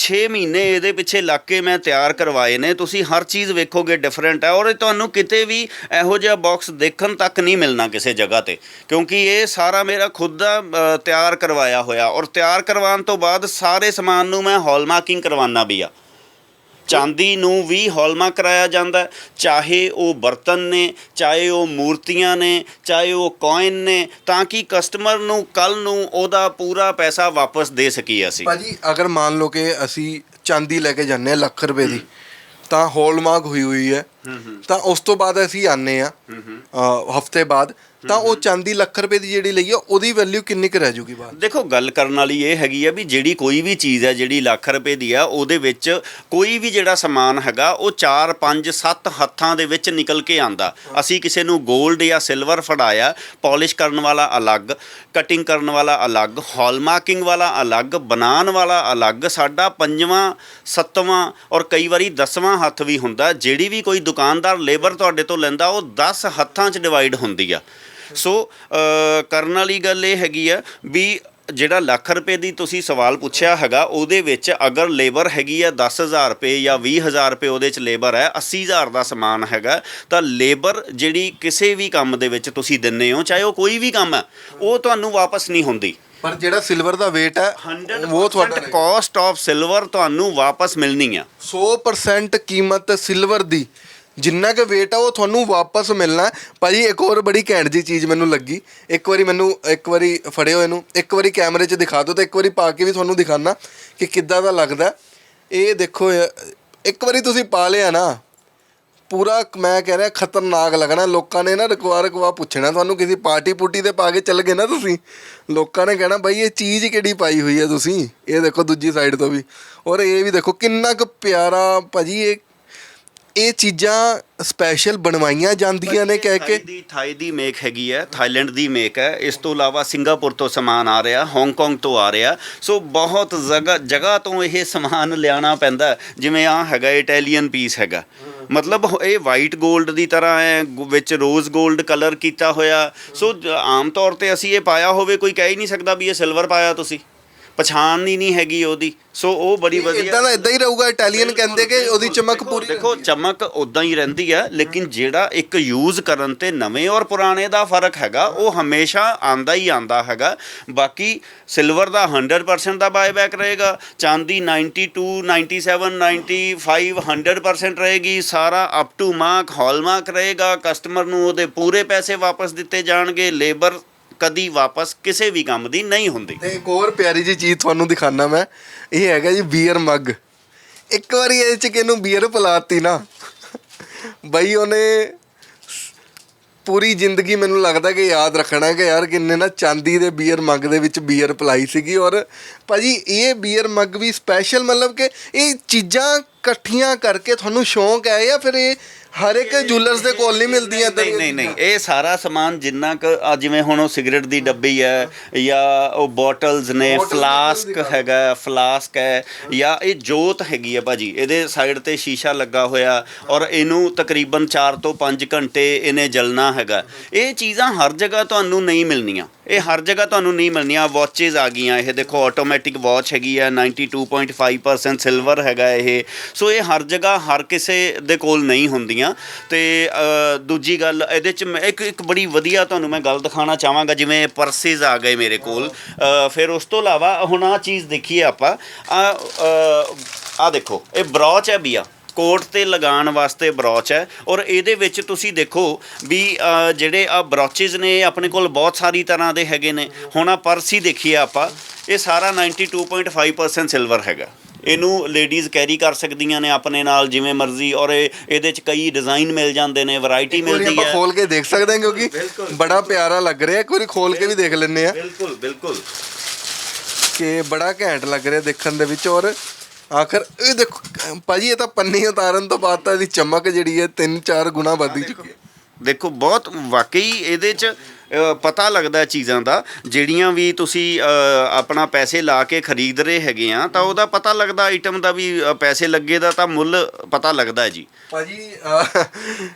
6 ਮਹੀਨੇ ਇਹਦੇ ਪਿੱਛੇ ਲੱਗ ਕੇ ਮੈਂ ਤਿਆਰ ਕਰਵਾਏ ਨੇ। ਤੁਸੀਂ ਹਰ ਚੀਜ਼ ਵੇਖੋਗੇ ਡਿਫਰੈਂਟ ਹੈ। ਔਰ ਤੁਹਾਨੂੰ ਕਿਤੇ ਵੀ ਇਹੋ ਜਿਹਾ ਬਾਕਸ ਦੇਖਣ ਤੱਕ ਨਹੀਂ ਮਿਲਣਾ ਕਿਸੇ ਜਗ੍ਹਾ ਤੇ। ਕਿਉਂਕਿ ਇਹ ਸਾਰਾ ਮੇਰਾ ਖੁਦ ਦਾ ਤਿਆਰ ਕਰਵਾਇਆ ਹੋਇਆ। ਔਰ ਤਿਆਰ ਕਰਵਾਉਣ ਤੋਂ ਬਾਅਦ ਸਾਰੇ ਸਮਾਨ ਨੂੰ ਮੈਂ ਹਾਲਮਾਰਕਿੰਗ ਕਰਵਾਉਣਾ ਵੀ ਆ। ਚਾਂਦੀ ਨੂੰ ਵੀ ਹੌਲਮਾਰਕ ਕਰਾਇਆ ਜਾਂਦਾ ਚਾਹੇ ਉਹ ਬਰਤਨ ਨੇ, ਚਾਹੇ ਉਹ ਮੂਰਤੀਆਂ ਨੇ, ਚਾਹੇ ਉਹ ਕੋਇਨ ਨੇ, ਤਾਂ ਕਿ ਕਸਟਮਰ ਨੂੰ ਕੱਲ ਨੂੰ ਉਹਦਾ ਪੂਰਾ ਪੈਸਾ ਵਾਪਸ ਦੇ ਸਕੀਏ ਅਸੀਂ। ਭਾਜੀ, ਅਗਰ ਮੰਨ ਲਓ ਕਿ ਅਸੀਂ ਚਾਂਦੀ ਲੈ ਕੇ ਜਾਂਦੇ ਹਾਂ ਲੱਖ ਰੁਪਏ ਦੀ, ਤਾਂ ਹੋਲਮਾਰਕ ਹੋਈ ਹੋਈ ਹੈ। ਤਾਂ ਉਸ ਤੋਂ ਬਾਅਦ ਅਸੀਂ ਆਨੇ ਆ ਹਫ਼ਤੇ ਬਾਅਦ, ਤਾਂ ਉਹ ਚਾਂਦੀ ਲੱਖ ਰੁਪਏ ਦੀ ਜਿਹੜੀ ਲਈ ਆ, ਉਹਦੀ ਵੈਲਿਊ ਕਿੰਨੀ ਕੁ ਰਹਿ ਜੂਗੀ ਬਾਅਦ ਦੇਖੋ, ਗੱਲ ਕਰਨ ਵਾਲੀ ਇਹ ਹੈਗੀ ਆ ਵੀ ਜਿਹੜੀ ਕੋਈ ਵੀ ਚੀਜ਼ ਹੈ ਜਿਹੜੀ ਲੱਖ ਰੁਪਏ ਦੀ ਆ, ਉਹਦੇ ਵਿੱਚ ਕੋਈ ਵੀ ਜਿਹੜਾ ਸਮਾਨ ਹੈਗਾ, ਉਹ 4 5 7 ਹੱਥਾਂ ਦੇ ਵਿੱਚ ਨਿਕਲ ਕੇ ਆਂਦਾ ਅਸੀਂ ਕਿਸੇ ਨੂੰ 골ਡ ਜਾਂ ਸਿਲਵਰ ਫੜਾਇਆ ਪਾਲਿਸ਼ ਕਰਨ ਵਾਲਾ ਅਲੱਗ ਕਟਿੰਗ ਕਰਨ ਵਾਲਾ ਅਲੱਗ ਹਾਲਮਾਰਕਿੰਗ ਵਾਲਾ ਅਲੱਗ, ਬਣਾਉਣ ਵਾਲਾ ਅਲੱਗ, ਸਾਡਾ ਪੰਜਵਾਂ, ਸੱਤਵਾਂ ਔਰ ਕਈ ਵਾਰੀ ਦਸਵਾਂ ਹੱਥ ਵੀ ਹੁੰਦਾ, ਜਿਹੜੀ ਵੀ ਕੋਈ ਦੁਕਾਨਦਾਰ ਲੇਬਰ ਤੁਹਾਡੇ ਤੋਂ ਲੈਂਦਾ ਉਹ 10 ਹੱਥਾਂ 'ਚ ਡਿਵਾਈਡ ਹੁੰਦੀ ਆ। ਸੋ ਕਰਨ ਵਾਲੀ ਗੱਲ ਇਹ ਹੈਗੀ ਆ ਵੀ ਜਿਹੜਾ ਲੱਖ ਰੁਪਏ ਦੀ ਤੁਸੀਂ ਸਵਾਲ ਪੁੱਛਿਆ ਹੈਗਾ ਉਹਦੇ ਵਿੱਚ ਅਗਰ ਲੇਬਰ ਹੈਗੀ ਆ 10000 ਰੁਪਏ ਜਾਂ 20000 ਰੁਪਏ ਉਹਦੇ ਚ ਲੇਬਰ ਹੈ 80000 ਦਾ ਸਮਾਨ ਹੈਗਾ ਤਾਂ ਲੇਬਰ ਜਿਹੜੀ ਕਿਸੇ ਵੀ ਕੰਮ ਦੇ ਵਿੱਚ ਤੁਸੀਂ ਦਿੰਨੇ ਹੋ ਚਾਹੇ ਉਹ ਕੋਈ ਵੀ ਕੰਮ ਹੈ ਉਹ ਤੁਹਾਨੂੰ ਵਾਪਸ ਨਹੀਂ ਹੁੰਦੀ। ਪਰ ਜਿਹੜਾ ਸਿਲਵਰ ਦਾ weight ਹੈ ਉਹ ਤੁਹਾਡਾ 100% ਕਾਸਟ ਆਫ ਸਿਲਵਰ ਤੁਹਾਨੂੰ ਵਾਪਸ ਮਿਲਣੀ ਆ। 100% ਕੀਮਤ ਸਿਲਵਰ ਦੀ। ਜਿੰਨਾ ਕੁ weight ਆ, ਉਹ ਤੁਹਾਨੂੰ ਵਾਪਸ ਮਿਲਣਾ ਹੈ। ਭਾਜੀ, ਇੱਕ ਹੋਰ ਬੜੀ ਘੈਂਟ ਜੀ ਚੀਜ਼ ਮੈਨੂੰ ਲੱਗੀ। ਇੱਕ ਵਾਰੀ ਮੈਨੂੰ, ਇੱਕ ਵਾਰੀ ਫੜਿਓ ਇਹਨੂੰ। ਇੱਕ ਵਾਰੀ ਕੈਮਰੇ 'ਚ ਦਿਖਾ ਦਿਓ ਤੇ ਇੱਕ ਵਾਰੀ ਪਾ ਕੇ ਵੀ ਤੁਹਾਨੂੰ ਦਿਖਾਣਾ ਕਿ ਕਿੱਦਾਂ ਦਾ ਲੱਗਦਾ ਇਹ ਦੇਖੋ ਇੱਕ ਵਾਰੀ ਤੁਸੀਂ ਪਾ ਲਿਆ ਨਾ, ਪੂਰਾ ਮੈਂ ਕਹਿ ਰਿਹਾ ਖਤਰਨਾਕ ਲੱਗਣਾ। ਲੋਕਾਂ ਨੇ ਨਾ ਰਕਵਾ ਰਕਵਾ ਪੁੱਛਣਾ ਤੁਹਾਨੂੰ, ਕਿਸੇ ਪਾਰਟੀ ਪੁੱਟੀ ਤੇ ਪਾ ਕੇ ਚੱਲ ਗਏ ਨਾ ਤੁਸੀਂ। ਲੋਕਾਂ ਨੇ ਕਹਿਣਾ ਬਾਈ ਇਹ ਚੀਜ਼ ਕਿਹੜੀ ਪਾਈ ਹੋਈ ਹੈ ਤੁਸੀਂ? ਇਹ ਦੇਖੋ ਦੂਜੀ ਸਾਈਡ ਤੋਂ ਵੀ। ਔਰ ਇਹ ਵੀ ਦੇਖੋ, ਕਿੰਨਾ ਕੁ ਪਿਆਰਾ, ਭਾਜੀ, ਇਹ ਇਹ ਚੀਜ਼ਾਂ ਸਪੈਸ਼ਲ ਬਣਵਾਈਆਂ ਜਾਂਦੀਆਂ ਨੇ ਕਹਿ ਕੇ? ਦੀ ਥਾਈ ਦੀ ਮੇਕ ਹੈਗੀ ਹੈ ਥਾਈਲੈਂਡ ਦੀ ਮੇਕ ਹੈ। ਇਸ ਤੋਂ ਇਲਾਵਾ ਸਿੰਗਾਪੁਰ ਤੋਂ ਸਮਾਨ ਆ ਰਿਹਾ ਹਾਂਗਕਾਂਗ ਤੋਂ ਆ ਰਿਹਾ। ਸੋ ਬਹੁਤ ਜਗ੍ਹਾ ਜਗ੍ਹਾ ਤੋਂ ਇਹ ਸਮਾਨ ਲਿਆਣਾ ਪੈਂਦਾ। ਜਿਵੇਂ ਆ ਹੈਗਾ ਇਟਾਲੀਅਨ ਪੀਸ ਹੈਗਾ। ਮਤਲਬ ਇਹ ਵਾਈਟ 골ਡ ਦੀ ਤਰ੍ਹਾਂ ਹੈ ਵਿੱਚ ਰੋਜ਼ 골ਡ ਕਲਰ ਕੀਤਾ ਹੋਇਆ। ਸੋ ਆਮ ਤੌਰ ਤੇ ਅਸੀਂ ਇਹ ਪਾਇਆ ਹੋਵੇ ਕੋਈ ਕਹਿ ਹੀ ਨਹੀਂ ਸਕਦਾ ਵੀ ਇਹ ਸਿਲਵਰ ਪਾਇਆ ਤੁਸੀਂ। ਪਛਾਣ ਹੀ ਨਹੀਂ ਹੈਗੀ ਉਹਦੀ। ਸੋ ਉਹ ਬੜੀ ਵਧੀਆ ਇਦਾਂ ਦਾ ਇਦਾਂ ਹੀ ਰਹੂਗਾ ਇਟਾਲੀਅਨ ਕਹਿੰਦੇ ਕਿ ਉਹਦੀ ਚਮਕ ਪੂਰੀ ਦੇਖੋ ਚਮਕ ਉਦਾਂ ਹੀ ਰਹਿੰਦੀ ਹੈ ਲੇਕਿਨ ਜਿਹੜਾ ਇੱਕ ਯੂਜ਼ ਕਰਨ ਤੇ ਨਵੇਂ ਔਰ ਪੁਰਾਣੇ ਦਾ ਫ਼ਰਕ ਹੈਗਾ ਉਹ ਹਮੇਸ਼ਾ ਆਂਦਾ ਹੀ ਆਂਦਾ ਹੈਗਾ। ਬਾਕੀ ਸਿਲਵਰ ਦਾ 100% ਦਾ ਬਾਇਬੈਕ ਰਹੇਗਾ ਚਾਂਦੀ 92 97 95 100% ਰਹੇਗੀ ਸਾਰਾ ਅਪ ਟੂ ਮਾਰਕ ਹਾਲਮਾਰਕ ਰਹੇਗਾ ਕਸਟਮਰ ਨੂੰ ਉਹਦੇ ਪੂਰੇ ਪੈਸੇ ਵਾਪਸ ਦਿੱਤੇ ਜਾਣਗੇ ਲੇਬਰ ਕਦੀ ਵਾਪਸ ਕਿਸੇ ਵੀ ਕੰਮ ਦੀ ਨਹੀਂ ਹੁੰਦੀ। ਤੇ ਇੱਕ ਹੋਰ ਪਿਆਰੀ ਜੀ ਚੀਜ਼ ਤੁਹਾਨੂੰ ਦਿਖਾਣਾ ਮੈਂ। ਇਹ ਹੈਗਾ ਜੀ ਬੀਅਰ ਮੱਗ ਇੱਕ ਵਾਰੀ ਇਹ ਚ ਕਿਨੂੰ ਬੀਅਰ ਪਿਲਾਤੀ ਨਾ, ਬਈ ਉਹਨੇ ਪੂਰੀ ਜ਼ਿੰਦਗੀ ਮੈਨੂੰ ਲੱਗਦਾ ਕਿ ਯਾਦ ਰੱਖਣਾ ਕਿ ਯਾਰ ਕਿੰਨੇ ਨਾ ਚਾਂਦੀ ਦੇ ਬੀਅਰ ਮੱਗ ਦੇ ਵਿੱਚ ਬੀਅਰ ਪਲਾਈ ਸੀਗੀ ਔਰ ਭਾਜੀ ਇਹ ਬੀਅਰ ਮੱਗ ਵੀ ਸਪੈਸ਼ਲ ਮਤਲਬ ਕਿ ਇਹ ਚੀਜ਼ਾਂ ਇਕੱਠੀਆਂ ਕਰਕੇ ਤੁਹਾਨੂੰ ਸ਼ੌਂਕ ਹੈ ਜਾਂ ਫਿਰ ਇਹ ਹਰ ਇੱਕ ਜੁਐਲਰਸ ਦੇ ਕੋਲ ਨਹੀਂ ਮਿਲਦੀਆਂ ਨਹੀਂ ਨਹੀਂ ਨਹੀਂ ਇਹ ਸਾਰਾ ਸਮਾਨ ਜਿੰਨਾ ਕ ਜਿਵੇਂ ਹੁਣ ਉਹ ਸਿਗਰਟ ਦੀ ਡੱਬੀ ਹੈ ਜਾਂ ਉਹ ਬੋਟਲਸ ਨੇ ਫਲਾਸਕ। ਹੈਗਾ ਫਲਾਸਕ ਹੈ ਜਾਂ ਇਹ ਜੋਤ ਹੈਗੀ ਹੈ ਭਾਜੀ ਇਹਦੇ ਸਾਈਡ ਤੇ ਸ਼ੀਸ਼ਾ ਲੱਗਾ ਹੋਇਆ ਔਰ ਇਹਨੂੰ ਤਕਰੀਬਨ 4 ਤੋਂ 5 ਘੰਟੇ ਇਹਨੇ ਜਲਣਾ ਹੈਗਾ। ਇਹ ਚੀਜ਼ਾਂ ਹਰ ਜਗ੍ਹਾ ਤੁਹਾਨੂੰ ਨਹੀਂ ਮਿਲਣੀਆਂ। ਇਹ ਹਰ ਜਗ੍ਹਾ ਤੁਹਾਨੂੰ ਨਹੀਂ ਮਿਲਣੀਆਂ ਵਾਚੇਸ ਆ ਗਈਆਂ, ਇਹ ਦੇਖੋ ਆਟੋਮੈਟਿਕ ਵਾਚ ਹੈਗੀ ਹੈ 92.5% ਸਿਲਵਰ ਹੈਗਾ ਇਹ। ਸੋ ਇਹ ਹਰ ਜਗ੍ਹਾ ਹਰ ਕਿਸੇ ਦੇ ਕੋਲ ਨਹੀਂ ਹੁੰਦੀਆਂ। ਤੇ ਦੂਜੀ ਗੱਲ, ਇਹਦੇ ਚ ਮੈਂ ਇੱਕ ਇੱਕ ਬੜੀ ਵਧੀਆ ਤੁਹਾਨੂੰ ਮੈਂ ਗੱਲ ਦਿਖਾਉਣਾ ਚਾਹਾਂਗਾ, ਜਿਵੇਂ ਪਰਸਿਸ ਆ ਗਏ ਮੇਰੇ ਕੋਲ। ਫਿਰ ਉਸ ਤੋਂ ਇਲਾਵਾ ਹੁਣ ਆ ਚੀਜ਼ ਦੇਖੀਏ ਆਪਾਂ। ਆ ਆ ਦੇਖੋ, ਇਹ ਬਰੋਚ ਹੈ ਬੀਆ ਕੋਟ ਤੇ ਲਗਾਉਣ ਵਾਸਤੇ ਬ੍ਰੌਚ ਹੈ ਔਰ ਇਹਦੇ ਵਿੱਚ ਤੁਸੀਂ ਦੇਖੋ ਵੀ ਜਿਹੜੇ ਆ ਬ੍ਰੌਚਸ ਨੇ ਇਹ ਆਪਣੇ ਕੋਲ ਬਹੁਤ ਸਾਰੀ ਤਰ੍ਹਾਂ ਦੇ ਹੈਗੇ ਨੇ। ਹੁਣ ਆ ਪਰਸ ਹੀ ਦੇਖੀਏ ਆਪਾਂ ਇਹ ਸਾਰਾ 92.5% ਸਿਲਵਰ ਹੈਗਾ। ਇਹਨੂੰ ਲੇਡੀਜ਼ ਕੈਰੀ ਕਰ ਸਕਦੀਆਂ ਨੇ ਆਪਣੇ ਨਾਲ ਜਿਵੇਂ ਮਰਜ਼ੀ ਔਰ ਇਹ ਇਹਦੇ ਚ ਕਈ ਡਿਜ਼ਾਈਨ ਮਿਲ ਜਾਂਦੇ ਨੇ ਵੈਰਾਈਟੀ ਮਿਲਦੀ ਆਪਾਂ ਹੈ। ਖੋਲ ਕੇ ਦੇਖ ਸਕਦੇ ਹਾਂ ਕਿਉਂਕਿ ਬਿਲਕੁਲ। ਬੜਾ ਪਿਆਰਾ ਲੱਗ ਰਿਹਾ ਇੱਕ ਵਾਰੀ ਖੋਲ ਕੇ ਵੀ ਦੇਖ ਲੈਂਦੇ ਆ ਬਿਲਕੁਲ ਬਿਲਕੁਲ। ਕਿ ਬੜਾ ਘੈਂਟ ਲੱਗ ਰਿਹਾ ਦੇਖਣ ਦੇ ਵਿੱਚ ਔਰ ਆਖਰ ਇਹ ਦੇਖੋ ਭਾਜੀ ਇਹ ਤਾਂ ਪੰਨੀ ਉਤਾਰਨ ਤੋਂ ਬਾਅਦ ਤਾਂ ਇਹਦੀ ਚਮਕ ਜਿਹੜੀ ਹੈ ਤਿੰਨ ਚਾਰ ਗੁਣਾ ਵਧੀ ਚੁੱਕੀ ਹੈ। ਦੇਖੋ ਬਹੁਤ ਵਾਕਈ ਇਹਦੇ ਚ ਪਤਾ ਲੱਗਦਾ ਚੀਜ਼ਾਂ ਦਾ ਜਿਹੜੀਆਂ ਵੀ ਤੁਸੀਂ ਆਪਣਾ ਪੈਸੇ ਲਾ ਕੇ ਖਰੀਦ ਰਹੇ ਹੈਗੇ ਆ ਤਾਂ ਉਹਦਾ ਪਤਾ ਲੱਗਦਾ ਆਈਟਮ ਦਾ ਵੀ ਪੈਸੇ ਲੱਗੇ ਦਾ ਤਾਂ ਮੁੱਲ ਪਤਾ ਲੱਗਦਾ ਜੀ। ਭਾਜੀ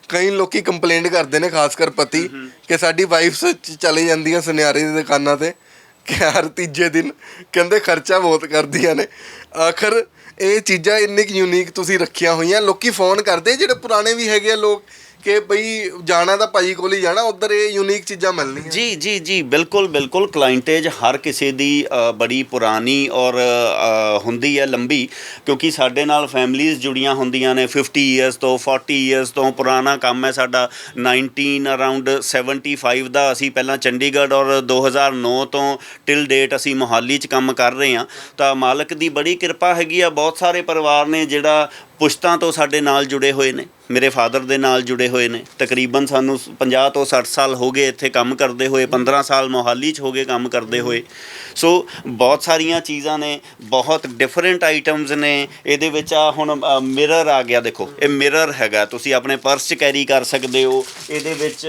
ਕਈ ਲੋਕੀ ਕੰਪਲੇਂਟ ਕਰਦੇ ਨੇ ਖਾਸ ਕਰ ਪਤੀ ਕਿ ਸਾਡੀ ਵਾਈਫਸ ਚਲੇ ਜਾਂਦੀਆਂ ਸੁਨਿਆਰੇ ਦੀ ਦੁਕਾਨਾਂ ਤੇ। ਕਿ ਤੀਜੇ ਦਿਨ ਕਹਿੰਦੇ ਖਰਚਾ ਬਹੁਤ ਕਰਦੀਆਂ ਨੇ। ਆਖਰ ਇਹ ਚੀਜ਼ਾਂ ਇੰਨੀ ਕੁ ਯੂਨੀਕ ਤੁਸੀਂ ਰੱਖੀਆਂ ਹੋਈਆਂ, ਲੋਕੀ ਫੋਨ ਕਰਦੇ ਜਿਹੜੇ ਪੁਰਾਣੇ ਵੀ ਹੈਗੇ ਆ ਲੋਕ। ਕਿ ਬਈ ਜਾਣਾ ਤਾਂ ਭਾਜੀ ਕੋਲ ਹੀ ਜਾਣਾ ਉਧਰ ਇਹ ਯੂਨੀਕ ਚੀਜ਼ਾਂ ਮਿਲਣੀਆਂ। ਜੀ ਜੀ ਜੀ ਬਿਲਕੁਲ ਬਿਲਕੁਲ। ਕਲਾਇੰਟੇਜ ਹਰ ਕਿਸੇ ਦੀ ਅ, ਬੜੀ ਪੁਰਾਣੀ ਔਰ ਅ, ਹੁੰਦੀ ਹੈ ਲੰਬੀ। ਕਿਉਂਕਿ ਸਾਡੇ ਨਾਲ ਫੈਮਲੀਆਂ ਜੁੜੀਆਂ ਹੁੰਦੀਆਂ ਨੇ 50 ਇਅਰਸ ਤੋਂ 40 ਇਅਰਸ ਤੋਂ ਪੁਰਾਣਾ ਕੰਮ ਹੈ ਸਾਡਾ। 19 ਅਰਾਊਂਡ 75 ਦਾ ਅਸੀਂ ਪਹਿਲਾਂ ਚੰਡੀਗੜ੍ਹ ਔਰ 2009 ਤੋਂ ਟਿਲ ਡੇਟ ਅਸੀਂ ਮੋਹਾਲੀ 'ਚ ਕੰਮ ਕਰ ਰਹੇ ਹਾਂ। ਤਾਂ ਮਾਲਕ ਦੀ ਬੜੀ ਕਿਰਪਾ ਹੈਗੀ ਆ ਬਹੁਤ ਸਾਰੇ ਪਰਿਵਾਰ ਨੇ ਜਿਹੜਾ ਪੁਸ਼ਤਾਂ ਤੋਂ ਸਾਡੇ ਨਾਲ ਜੁੜੇ ਹੋਏ ਨੇ, ਮੇਰੇ ਫਾਦਰ ਦੇ ਨਾਲ ਜੁੜੇ ਹੋਏ ਨੇ, ਤਕਰੀਬਨ ਸਾਨੂੰ 50 ਤੋਂ 60 ਸਾਲ ਹੋ ਗਏ ਇੱਥੇ ਕੰਮ ਕਰਦੇ ਹੋਏ 15 ਸਾਲ ਮੋਹਾਲੀ 'ਚ ਹੋ ਗਏ ਕੰਮ ਕਰਦੇ ਹੋਏ। ਸੋ ਬਹੁਤ ਸਾਰੀਆਂ ਚੀਜ਼ਾਂ ਨੇ, ਬਹੁਤ ਡਿਫਰੈਂਟ ਆਈਟਮਸ ਨੇ। ਇਹਦੇ ਵਿੱਚ ਆ ਹੁਣ ਮਿਰਰ ਆ ਗਿਆ ਦੇਖੋ। ਇਹ ਮਿਰਰ ਹੈਗਾ। ਤੁਸੀਂ ਆਪਣੇ ਪਰਸ 'ਚ ਕੈਰੀ ਕਰ ਸਕਦੇ ਹੋ। ਇਹਦੇ ਵਿੱਚ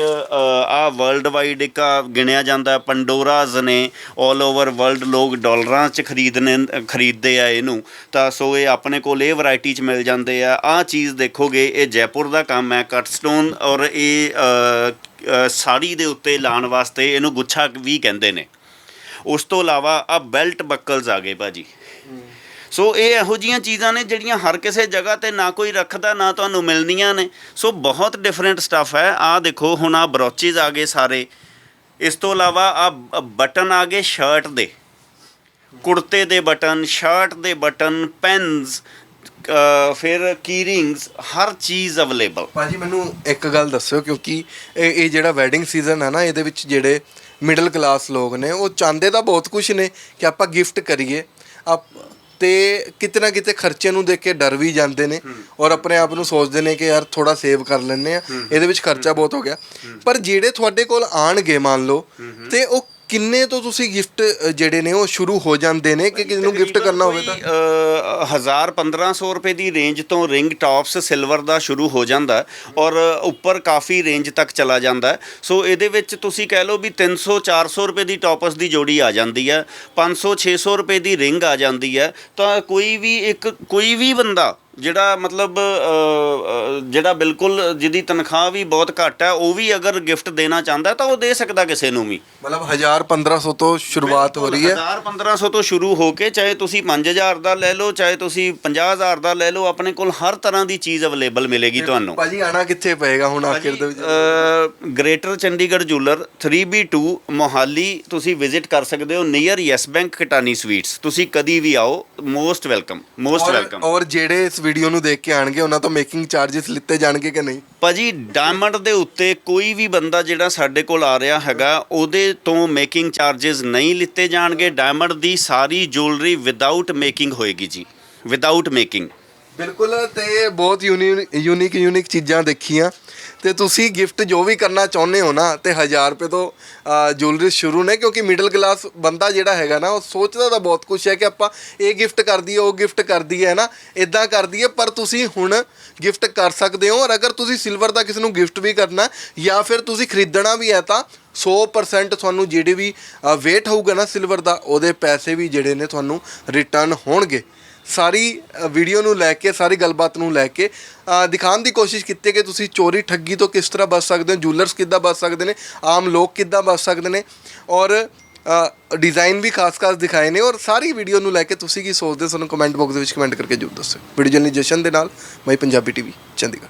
ਆ ਵਰਲਡ ਵਾਈਡ ਇੱਕ ਗਿਣਿਆ ਜਾਂਦਾ। ਪੰਡੋਰਾਜ਼ ਨੇ 올 ਓਵਰ ਵਰਲਡ ਲੋਕ ਡਾਲਰਾਂ 'ਚ ਖਰੀਦਨੇ, ਖਰੀਦਦੇ ਆ ਇਹਨੂੰ। ਤਾਂ ਸੋ ਇਹ ਆਪਣੇ ਕੋਲ ਇਹ ਵੈਰਾਈਟੀ 'ਚ ਮਿਲ ਜਾਂਦੇ ਆ। ਆ ਚੀਜ਼ ਦੇਖੋਗੇ, ਇਹ ਜੈਪੁਰ ਦਾ ਕੰਮ ਹੈ ਕੱਟਸਟੋਨ ਔਰ ਇਹ ਸਾੜੀ ਦੇ ਉੱਤੇ ਲਾਉਣ ਵਾਸਤੇ ਇਹਨੂੰ ਗੁੱਛਾ ਵੀ ਕਹਿੰਦੇ ਨੇ। ਉਸ ਤੋਂ ਇਲਾਵਾ ਆ ਬੈਲਟ ਬੱਕਲਸ ਆ ਗਏ ਭਾਜੀ। ਸੋ ਇਹ ਇਹੋ ਜੀਆਂ ਚੀਜ਼ਾਂ ਨੇ ਜਿਹੜੀਆਂ ਹਰ ਕਿਸੇ ਜਗ੍ਹਾ ਤੇ ਨਾ ਕੋਈ ਰੱਖਦਾ, ਨਾ ਤੁਹਾਨੂੰ ਮਿਲਣੀਆਂ ਨੇ। ਸੋ ਬਹੁਤ ਡਿਫਰੈਂਟ ਸਟੱਫ ਹੈ। ਆ ਦੇਖੋ, ਹੁਣ ਆ ਬਰੋਚਿਸ ਆ ਗਏ ਸਾਰੇ। ਇਸ ਤੋਂ ਇਲਾਵਾ ਆ ਬਟਨ ਆ ਗਏ ਸ਼ਰਟ ਦੇ। ਕੁੜਤੇ ਦੇ ਬਟਨ ਸ਼ਰਟ ਦੇ ਬਟਨ ਪੈਨਸ ਫਿਰ ਕੀ ਰਿੰਗਸ ਹਰ ਚੀਜ਼ ਅਵੇਲੇਬਲ ਭਾਜੀ, ਮੈਨੂੰ ਇੱਕ ਗੱਲ ਦੱਸਿਓ ਕਿਉਂਕਿ ਇਹ ਇਹ ਜਿਹੜਾ ਵੈਡਿੰਗ ਸੀਜ਼ਨ ਹੈ ਨਾ, ਇਹਦੇ ਵਿੱਚ ਜਿਹੜੇ ਮਿਡਲ ਕਲਾਸ ਲੋਕ ਨੇ ਉਹ ਚਾਹੁੰਦੇ ਤਾਂ ਬਹੁਤ ਕੁਝ ਨੇ ਕਿ ਆਪਾਂ ਗਿਫਟ ਕਰੀਏ। ਆਪ ਤੇ ਕਿਤੇ ਨਾ ਕਿਤੇ ਖਰਚੇ ਨੂੰ ਦੇਖ ਕੇ ਡਰ ਵੀ ਜਾਂਦੇ ਨੇ ਔਰ ਆਪਣੇ ਆਪ ਨੂੰ ਸੋਚਦੇ ਨੇ ਕਿ ਯਾਰ ਥੋੜਾ ਸੇਵ ਕਰ ਲੈਂਦੇ ਆ ਇਹਦੇ ਵਿੱਚ ਖਰਚਾ ਬਹੁਤ ਹੋ ਗਿਆ। ਪਰ ਜਿਹੜੇ ਤੁਹਾਡੇ ਕੋਲ ਆਣਗੇ ਮੰਨ ਲਓ ਤੇ ਉਹ ਕਿੰਨੇ ਤੋਂ ਤੁਸੀਂ ਗਿਫਟ ਜਿਹੜੇ ਨੇ ਉਹ ਸ਼ੁਰੂ ਹੋ ਜਾਂਦੇ ਨੇ ਕਿ ਕਿਸੇ ਨੂੰ ਗਿਫਟ ਕਰਨਾ ਹੋਵੇ ਤਾਂ ਤਾਂ 1000 1500 ਰੁਪਏ ਦੀ ਰੇਂਜ ਤੋਂ ਰਿੰਗ ਟਾਪਸ ਸਿਲਵਰ ਦਾ ਸ਼ੁਰੂ ਹੋ ਜਾਂਦਾ ਔਰ ਉੱਪਰ ਕਾਫੀ ਰੇਂਜ ਤੱਕ ਚਲਾ ਜਾਂਦਾ। ਸੋ ਇਹਦੇ ਵਿੱਚ ਤੁਸੀਂ ਕਹਿ ਲਓ ਵੀ 300 400 ਰੁਪਏ ਦੀ ਟਾਪਸ ਦੀ ਜੋੜੀ ਆ ਜਾਂਦੀ ਹੈ 500 600 ਰੁਪਏ ਦੀ ਰਿੰਗ ਆ ਜਾਂਦੀ ਹੈ ਤਾਂ ਕੋਈ ਵੀ ਇੱਕ ਕੋਈ ਵੀ ਬੰਦਾ ਜਿਹੜਾ ਮਤਲਬ ਜਿਹੜਾ ਬਿਲਕੁਲ ਜਿਹਦੀ ਤਨਖਾਹ ਵੀ ਬਹੁਤ ਘੱਟ ਹੈ ਉਹ ਵੀ ਅਗਰ ਗਿਫਟ ਦੇਣਾ ਚਾਹੁੰਦਾ ਤਾਂ ਉਹ ਦੇ ਸਕਦਾ ਕਿਸੇ ਨੂੰ ਵੀ। ਮਤਲਬ 1000 1500 ਤੋਂ ਸ਼ੁਰੂਆਤ ਹੋ ਰਹੀ ਹੈ। 1000 1500 ਤੋਂ ਸ਼ੁਰੂ ਹੋ ਕੇ ਚਾਹੇ ਤੁਸੀਂ 5000 ਦਾ ਲੈ ਲਓ ਚਾਹੇ ਤੁਸੀਂ 50000 ਦਾ ਲੈ ਲਓ ਆਪਣੇ ਕੋਲ ਹਰ ਤਰ੍ਹਾਂ ਦੀ ਚੀਜ਼ ਅਵੇਲੇਬਲ ਮਿਲੇਗੀ ਤੁਹਾਨੂੰ। ਭਾਜੀ ਆਣਾ ਕਿੱਥੇ ਪਏਗਾ ਹੁਣ ਆਖਿਰ ਦੇ ਵਿੱਚ? ਗ੍ਰੇਟਰ ਚੰਡੀਗੜ੍ਹ ਜੂਲਰ 3B2 ਮੋਹਾਲੀ ਤੁਸੀਂ ਵਿਜ਼ਿਟ ਕਰ ਸਕਦੇ ਹੋ near Yes Bank Katani sweets ਤੁਸੀਂ ਕਦੀ ਵੀ ਆਓ ਮੋਸਟ ਵੈਲਕਮ ਮੋਸਟ ਵੈਲਕਮ ਔਰ ਜਿਹੜੇ ਇਸ ਵੀਡੀਓ ਨੂੰ ਦੇਖ ਕੇ ਆਣਗੇ, ਉਹਨਾਂ ਤੋਂ ਮੇਕਿੰਗ ਚਾਰजेस ਲਿੱਤੇ ਜਾਣਗੇ ਕਿ ਨਹੀਂ? ਭਾਜੀ ਡਾਇਮੰਡ ਦੇ ਉੱਤੇ ਕੋਈ ਵੀ ਬੰਦਾ ਜਿਹੜਾ ਸਾਡੇ ਕੋਲ ਆ ਰਿਹਾ ਹੈਗਾ, ਉਹਦੇ ਤੋਂ ਮੇਕਿੰਗ ਚਾਰजेस ਨਹੀਂ ਲਿੱਤੇ ਜਾਣਗੇ। ਡਾਇਮੰਡ ਦੀ ਸਾਰੀ ਜੁਐਲਰੀ ਵਿਦਆਊਟ ਮੇਕਿੰਗ ਹੋਏਗੀ ਜੀ। ਵਿਦਆਊਟ ਮੇਕਿੰਗ ਬਿਲਕੁਲ, ਤੇ ਬਹੁਤ ਯੂਨੀਕ ਯੂਨੀਕ ਚੀਜ਼ਾਂ ਦੇਖੀਆਂ। ਤੇ ਤੁਸੀਂ ਗਿਫਟ ਜੋ ਵੀ ਕਰਨਾ ਚਾਹੁੰਦੇ ਹੋ ਨਾ, ਤੇ 1000 ਰੁਪਏ ਤੋਂ ਜੁਐਲਰੀ ਸ਼ੁਰੂ ਨੇ, ਕਿਉਂਕਿ ਮਿਡਲ ਕਲਾਸ ਬੰਦਾ ਜਿਹੜਾ ਹੈਗਾ ਨਾ, ਉਹ ਸੋਚਦਾ ਤਾਂ ਬਹੁਤ ਕੁਝ ਹੈ ਕਿ ਆਪਾਂ ਇਹ ਗਿਫਟ ਕਰ ਦਈਏ ਉਹ ਗਿਫਟ ਕਰ ਦਈਏ ਹੈ ਨਾ ਇਦਾਂ ਕਰ ਦਈਏ ਪਰ ਤੁਸੀਂ ਹੁਣ ਗਿਫਟ ਕਰ ਸਕਦੇ ਹੋ, ਔਰ ਅਗਰ ਤੁਸੀਂ ਸਿਲਵਰ ਦਾ ਕਿਸੇ ਨੂੰ ਗਿਫਟ ਵੀ ਕਰਨਾ, ਜਾਂ ਫਿਰ ਤੁਸੀਂ ਖਰੀਦਣਾ ਵੀ ਹੈ, ਤਾਂ 100% ਤੁਹਾਨੂੰ ਜਿਹੜੇ ਵੀ weight ਹੋਊਗਾ ਨਾ ਸਿਲਵਰ ਦਾ, ਉਹਦੇ ਪੈਸੇ ਵੀ ਜਿਹੜੇ ਨੇ ਤੁਹਾਨੂੰ ਰਿਟਰਨ ਹੋਣਗੇ। ਸਾਰੀ ਵੀਡੀਓ ਨੂੰ ਲੈ ਕੇ ਸਾਰੀ ਗੱਲਬਾਤ ਨੂੰ ਲੈ ਕੇ ਅ, ਦਿਖਾਉਣ ਦੀ ਕੋਸ਼ਿਸ਼ ਕੀਤੀ ਹੈ ਕਿ ਤੁਸੀਂ ਚੋਰੀ ਠੱਗੀ ਤੋਂ ਕਿਸ ਤਰ੍ਹਾਂ ਬਚ ਸਕਦੇ ਹੋ ਜੂਲਰਸ ਕਿੱਦਾਂ ਬਚ ਸਕਦੇ ਨੇ ਆਮ ਲੋਕ ਕਿੱਦਾਂ ਬਚ ਸਕਦੇ ਨੇ ਔਰ ਡਿਜ਼ਾਈਨ ਵੀ ਖਾਸ-ਖਾਸ ਦਿਖਾਏ ਨੇ ਔਰ ਸਾਰੀ ਵੀਡੀਓ ਨੂੰ ਲੈ ਕੇ ਤੁਸੀਂ ਕੀ ਸੋਚਦੇ ਹੋ ਸਾਨੂੰ ਕਮੈਂਟ ਬਾਕਸ ਦੇ ਵਿੱਚ ਕਮੈਂਟ ਕਰਕੇ ਜ਼ਰੂਰ ਦੱਸੋ ਵੀਡੀਓ ਜਰਨਲਿਸਟ ਜਸ਼ਨ ਦੇ ਨਾਲ ਮੈਂ ਪੰਜਾਬੀ ਟੀਵੀ ਚੰਡੀਗੜ੍ਹ।